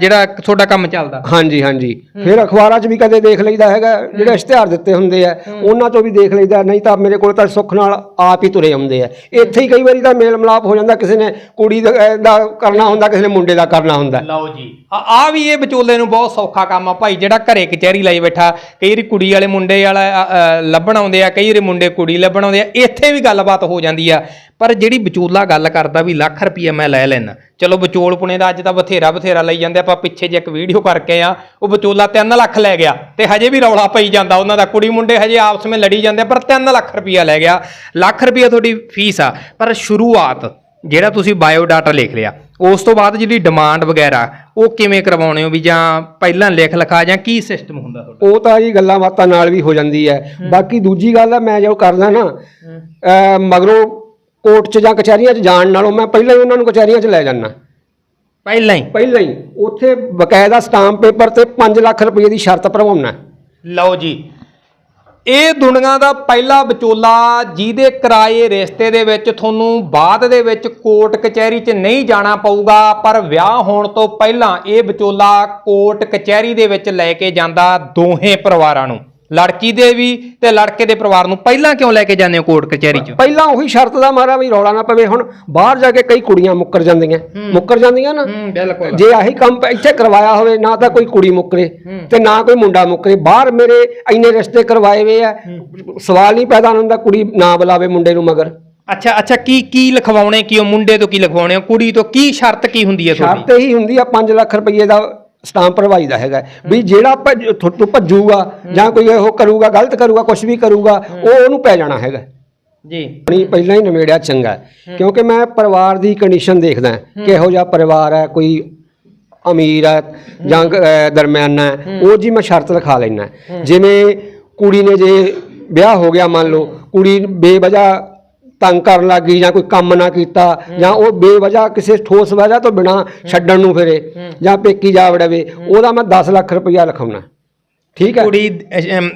ਜਿਹੜਾ ਤੁਹਾਡਾ ਕੰਮ ਚੱਲਦਾ। ਹਾਂਜੀ ਹਾਂਜੀ। ਫਿਰ ਅਖਬਾਰਾਂ 'ਚ ਵੀ ਕਦੇ ਦੇਖ ਲਈਦਾ ਹੈਗਾ ਜਿਹੜੇ ਇਸ਼ਤਿਹਾਰ ਦਿੱਤੇ ਹੁੰਦੇ ਆ ਉਹਨਾਂ 'ਚੋਂ ਵੀ ਦੇਖ ਲਈਦਾ ਨਹੀਂ ਤਾਂ ਮੇਰੇ ਕੋਲ ਤਾਂ ਸੁੱਖ ਨਾਲ ਆਪ ਹੀ ਤੁਰੇ ਆਉਂਦੇ ਆ। ਇੱਥੇ ਹੀ ਕਈ ਵਾਰੀ ਤਾਂ ਮੇਲ ਮਿਲਾਪ ਹੋ ਜਾਂਦਾ ਕਿਸੇ ਨੇ ਕੁੜੀ ਦਾ ਕਰਨਾ ਹੁੰਦਾ ਕਿਸੇ ਨੇ ਮੁੰਡੇ ਦਾ ਕਰਨਾ ਹੁੰਦਾ। ਲਓ ਜੀ। ਆ ਆ ਵੀ ਇਹ ਵਿਚੋਲੇ ਨੂੰ ਬਹੁਤ ਸੌਖਾ ਕੰਮ ਆ ਭਾਈ ਜਿਹੜਾ ਘਰੇ ਕਚਹਿਰੀ ਲਾਈ ਬੈਠਾ। ਕਈ ਵਾਰੀ ਕੁੜੀ ਵਾਲੇ ਮੁੰਡੇ ਵਾਲਾ ਲੱਭਣ ਆਉਂਦੇ ਆ ਕਈ ਵਾਰੀ ਮੁੰਡੇ ਕੁੜੀ ਲੱਭਣ ਆਉਂਦੇ ਆ ਇੱਥੇ ਵੀ ਗੱਲਬਾਤ ਹੋ ਜਾਂਦੀ ਆ। ਪਰ ਜਿਹੜੀ ਵਿਚੋਲਾ ਗੱਲ ਕਰਦਾ ਵੀ ਲੱਖ ਰੁਪਈਆ ਮੈਂ ਲੈ ਲੈਣਾ ਚਲੋ ਵਿਚੋਲ ਪੁਣੇ ਦਾ ਅੱਜ ਤਾਂ ਬਥੇਰਾ ਬਥੇਰਾ ਲਈ ਜਾਂਦੇ ਆਪਾਂ ਪਿੱਛੇ ਜੇ ਇੱਕ ਵੀਡੀਓ ਕਰਕੇ ਆ ਉਹ ਵਿਚੋਲਾ 3 ਲੱਖ ਲੈ ਗਿਆ ਤੇ ਹਜੇ ਵੀ ਰੌਲਾ ਪਈ ਜਾਂਦਾ ਉਹਨਾਂ ਦਾ। ਕੁੜੀ ਮੁੰਡੇ ਹਜੇ ਆਪਸ ਵਿੱਚ ਲੜੀ ਜਾਂਦੇ ਆ, ਪਰ 3 ਲੱਖ ਰੁਪਈਆ ਲੈ ਗਿਆ। ਲੱਖ ਰੁਪਈਆ ਤੁਹਾਡੀ ਫੀਸ ਆ ਪਰ ਸ਼ੁਰੂਆਤ ਜਿਹੜਾ ਤੁਸੀਂ ਬਾਇਓ ਡਾਟਾ ਲਿਖ ਲਿਆ ਉਸ ਤੋਂ ਬਾਅਦ ਜਿਹੜੀ ਡਿਮਾਂਡ ਵਗੈਰਾ ਉਹ ਕਿਵੇਂ ਕਰਵਾਉਣੇ ਹੋ? ਵੀ ਜਾਂ ਪਹਿਲਾਂ ਲਿਖ ਲਿਖਾ ਜਾਂ ਕੀ ਸਿਸਟਮ ਹੁੰਦਾ ਤੁਹਾਡਾ? ਉਹ ਤਾਂ ਜੀ ਗੱਲਾਂ ਬਾਤਾਂ ਨਾਲ ਵੀ ਹੋ ਜਾਂਦੀ ਹੈ। ਬਾਕੀ ਦੂਜੀ ਗੱਲ ਹੈ ਮੈਂ ਜੋ ਕਰਦਾ ਨਾ ਮਗਰੋਂ ਕੋਰਟ 'ਚ ਜਾਂ ਕਚਹਿਰੀਆਂ 'ਚ ਜਾਣ ਨਾਲੋਂ ਮੈਂ ਪਹਿਲਾਂ ਹੀ ਉਹਨਾਂ ਨੂੰ ਕਚਹਿਰੀਆਂ 'ਚ ਲੈ ਜਾਂਦਾ। ਪਹਿਲਾਂ ਹੀ? ਪਹਿਲਾਂ ਹੀ। ਉੱਥੇ ਬਕਾਇਦਾ ਸਟਾਂਪ ਪੇਪਰ ਤੇ 5 ਲੱਖ ਰੁਪਏ ਦੀ ਸ਼ਰਤ ਭਰਵਾਉਣਾ। ਲਓ ਜੀ ਇਹ ਦੁਨੀਆ ਦਾ ਪਹਿਲਾ ਵਿਚੋਲਾ, ਜਿਹਦੇ ਕਿਰਾਏ ਰਿਸ਼ਤੇ ਦੇ ਵਿੱਚ ਤੁਹਾਨੂੰ ਬਾਅਦ ਦੇ ਵਿੱਚ ਕੋਰਟ ਕਚਹਿਰੀ 'ਚ ਨਹੀਂ ਜਾਣਾ ਪਊਗਾ, ਪਰ ਵਿਆਹ ਹੋਣ ਤੋਂ ਪਹਿਲਾਂ ਇਹ ਵਿਚੋਲਾ ਕੋਰਟ ਕਚਹਿਰੀ ਦੇ ਵਿੱਚ ਲੈ ਕੇ ਜਾਂਦਾ ਦੋਹੇ ਪਰਿਵਾਰਾਂ ਨੂੰ। ਲੜਕੀ ਦੇ ਵੀ ਤੇ ਲੜਕੇ ਦੇ ਪਰਿਵਾਰ ਨੂੰ ਪਹਿਲਾਂ ਕਿਉਂ ਲੈ ਕੇ ਜਾਂਦੇ ਹੋ ਕੋਰਟ ਕਚਹਿਰੀ 'ਚ? ਪਹਿਲਾਂ ਉਹੀ ਸ਼ਰਤ ਦਾ ਮਾਰਾ ਵੀ ਰੌਲਾ ਨਾ ਪਵੇ। ਹੁਣ ਬਾਹਰ ਜਾ ਕੇ ਕਈ ਕੁੜੀਆਂ ਮੁੱਕਰ ਜਾਂਦੀਆਂ। ਮੁੱਕਰ ਜਾਂਦੀਆਂ ਨਾ। ਬਿਲਕੁਲ। ਜੇ ਆਹੀ ਕੰਮ ਇੱਥੇ ਕਰਵਾਇਆ ਹੋਵੇ ਨਾ ਤਾਂ ਕੋਈ ਕੁੜੀ ਮੁੱਕਰੇ ਤੇ ਨਾ ਕੋਈ ਮੁੰਡਾ ਮੁੱਕਰੇ। ਬਾਹਰ ਮੇਰੇ ਇੰਨੇ ਰਿਸ਼ਤੇ ਕਰਵਾਏ ਹੋਏ ਆ। ਸਵਾਲ ਨਹੀਂ ਪੈਦਾ ਹੁੰਦਾ ਕੁੜੀ ਨਾ ਬੁਲਾਵੇ ਮੁੰਡੇ ਨੂੰ ਮਗਰ। ਅੱਛਾ ਅੱਛਾ ਕੀ ਕੀ ਲਿਖਵਾਉਣੇ? ਕੀ ਹੋ ਮੁੰਡੇ ਤੋਂ ਕੀ ਲਿਖਵਾਉਣੇ? ਕੁੜੀ ਤੋਂ ਕੀ ਸ਼ਰਤ ਕੀ ਹੁੰਦੀ ਹੈ ਤੁਹਾਡੀ? ਸ਼ਰਤ ਇਹੀ ਹੁੰਦੀ ਆ 5 ਲੱਖ ਰੁਪਏ ਦਾ ਸਟਾਂਪ ਦਾ ਹੈਗਾ। ਵੀ ਜਿਹੜਾ ਭੱਜ- ਥੋਤੋਂ ਭੱਜੂਗਾ ਜਾਂ ਕੋਈ ਉਹ ਕਰੂਗਾ ਗਲਤ ਕਰੂਗਾ ਕੁਝ ਵੀ ਕਰੂਗਾ ਉਹ ਉਹਨੂੰ ਪੈ ਜਾਣਾ ਹੈਗਾ। ਜੀ। ਆਪਣੀ ਪਹਿਲਾਂ ਹੀ ਨਿਮੇੜਿਆ ਚੰਗਾ ਹੈ। ਕਿਉਂਕਿ ਮੈਂ ਪਰਿਵਾਰ ਦੀ ਕੰਡੀਸ਼ਨ ਦੇਖਦਾ ਕਿਹੋ ਜਿਹਾ ਪਰਿਵਾਰ ਹੈ ਕੋਈ ਅਮੀਰ ਹੈ ਜਾਂ ਅਹ, ਦਰਮਿਆਨਾ ਹੈ ਉਹ ਜੀ ਮੈਂ ਸ਼ਰਤ ਲਿਖਾ ਲੈਣਾ ਜਿਵੇਂ ਕੁੜੀ ਨੇ ਜੇ ਵਿਆਹ ਹੋ ਗਿਆ ਮੰਨ ਲਓ ਕੁੜੀ ਬੇਵਜ੍ਹਾ ਤੰਗ ਕਰਨ ਲੱਗੀ ਜਾਂ ਕੋਈ ਕੰਮ ਨਾ ਕੀਤਾ ਜਾਂ ਉਹ ਬੇਵਜ੍ਹਾ ਕਿਸੇ ਠੋਸ ਵਜ੍ਹਾ ਤੋਂ ਬਿਨਾ ਛੱਡਣ ਨੂੰ ਫਿਰੇ ਜਾਂ ਪੇਕੀ ਜਾ ਵੜਵੇ ਉਹਦਾ ਮੈਂ 10 ਲੱਖ ਰੁਪਇਆ ਲਿਖਾਉਣਾ ਠੀਕ ਹੈ ਕੁੜੀ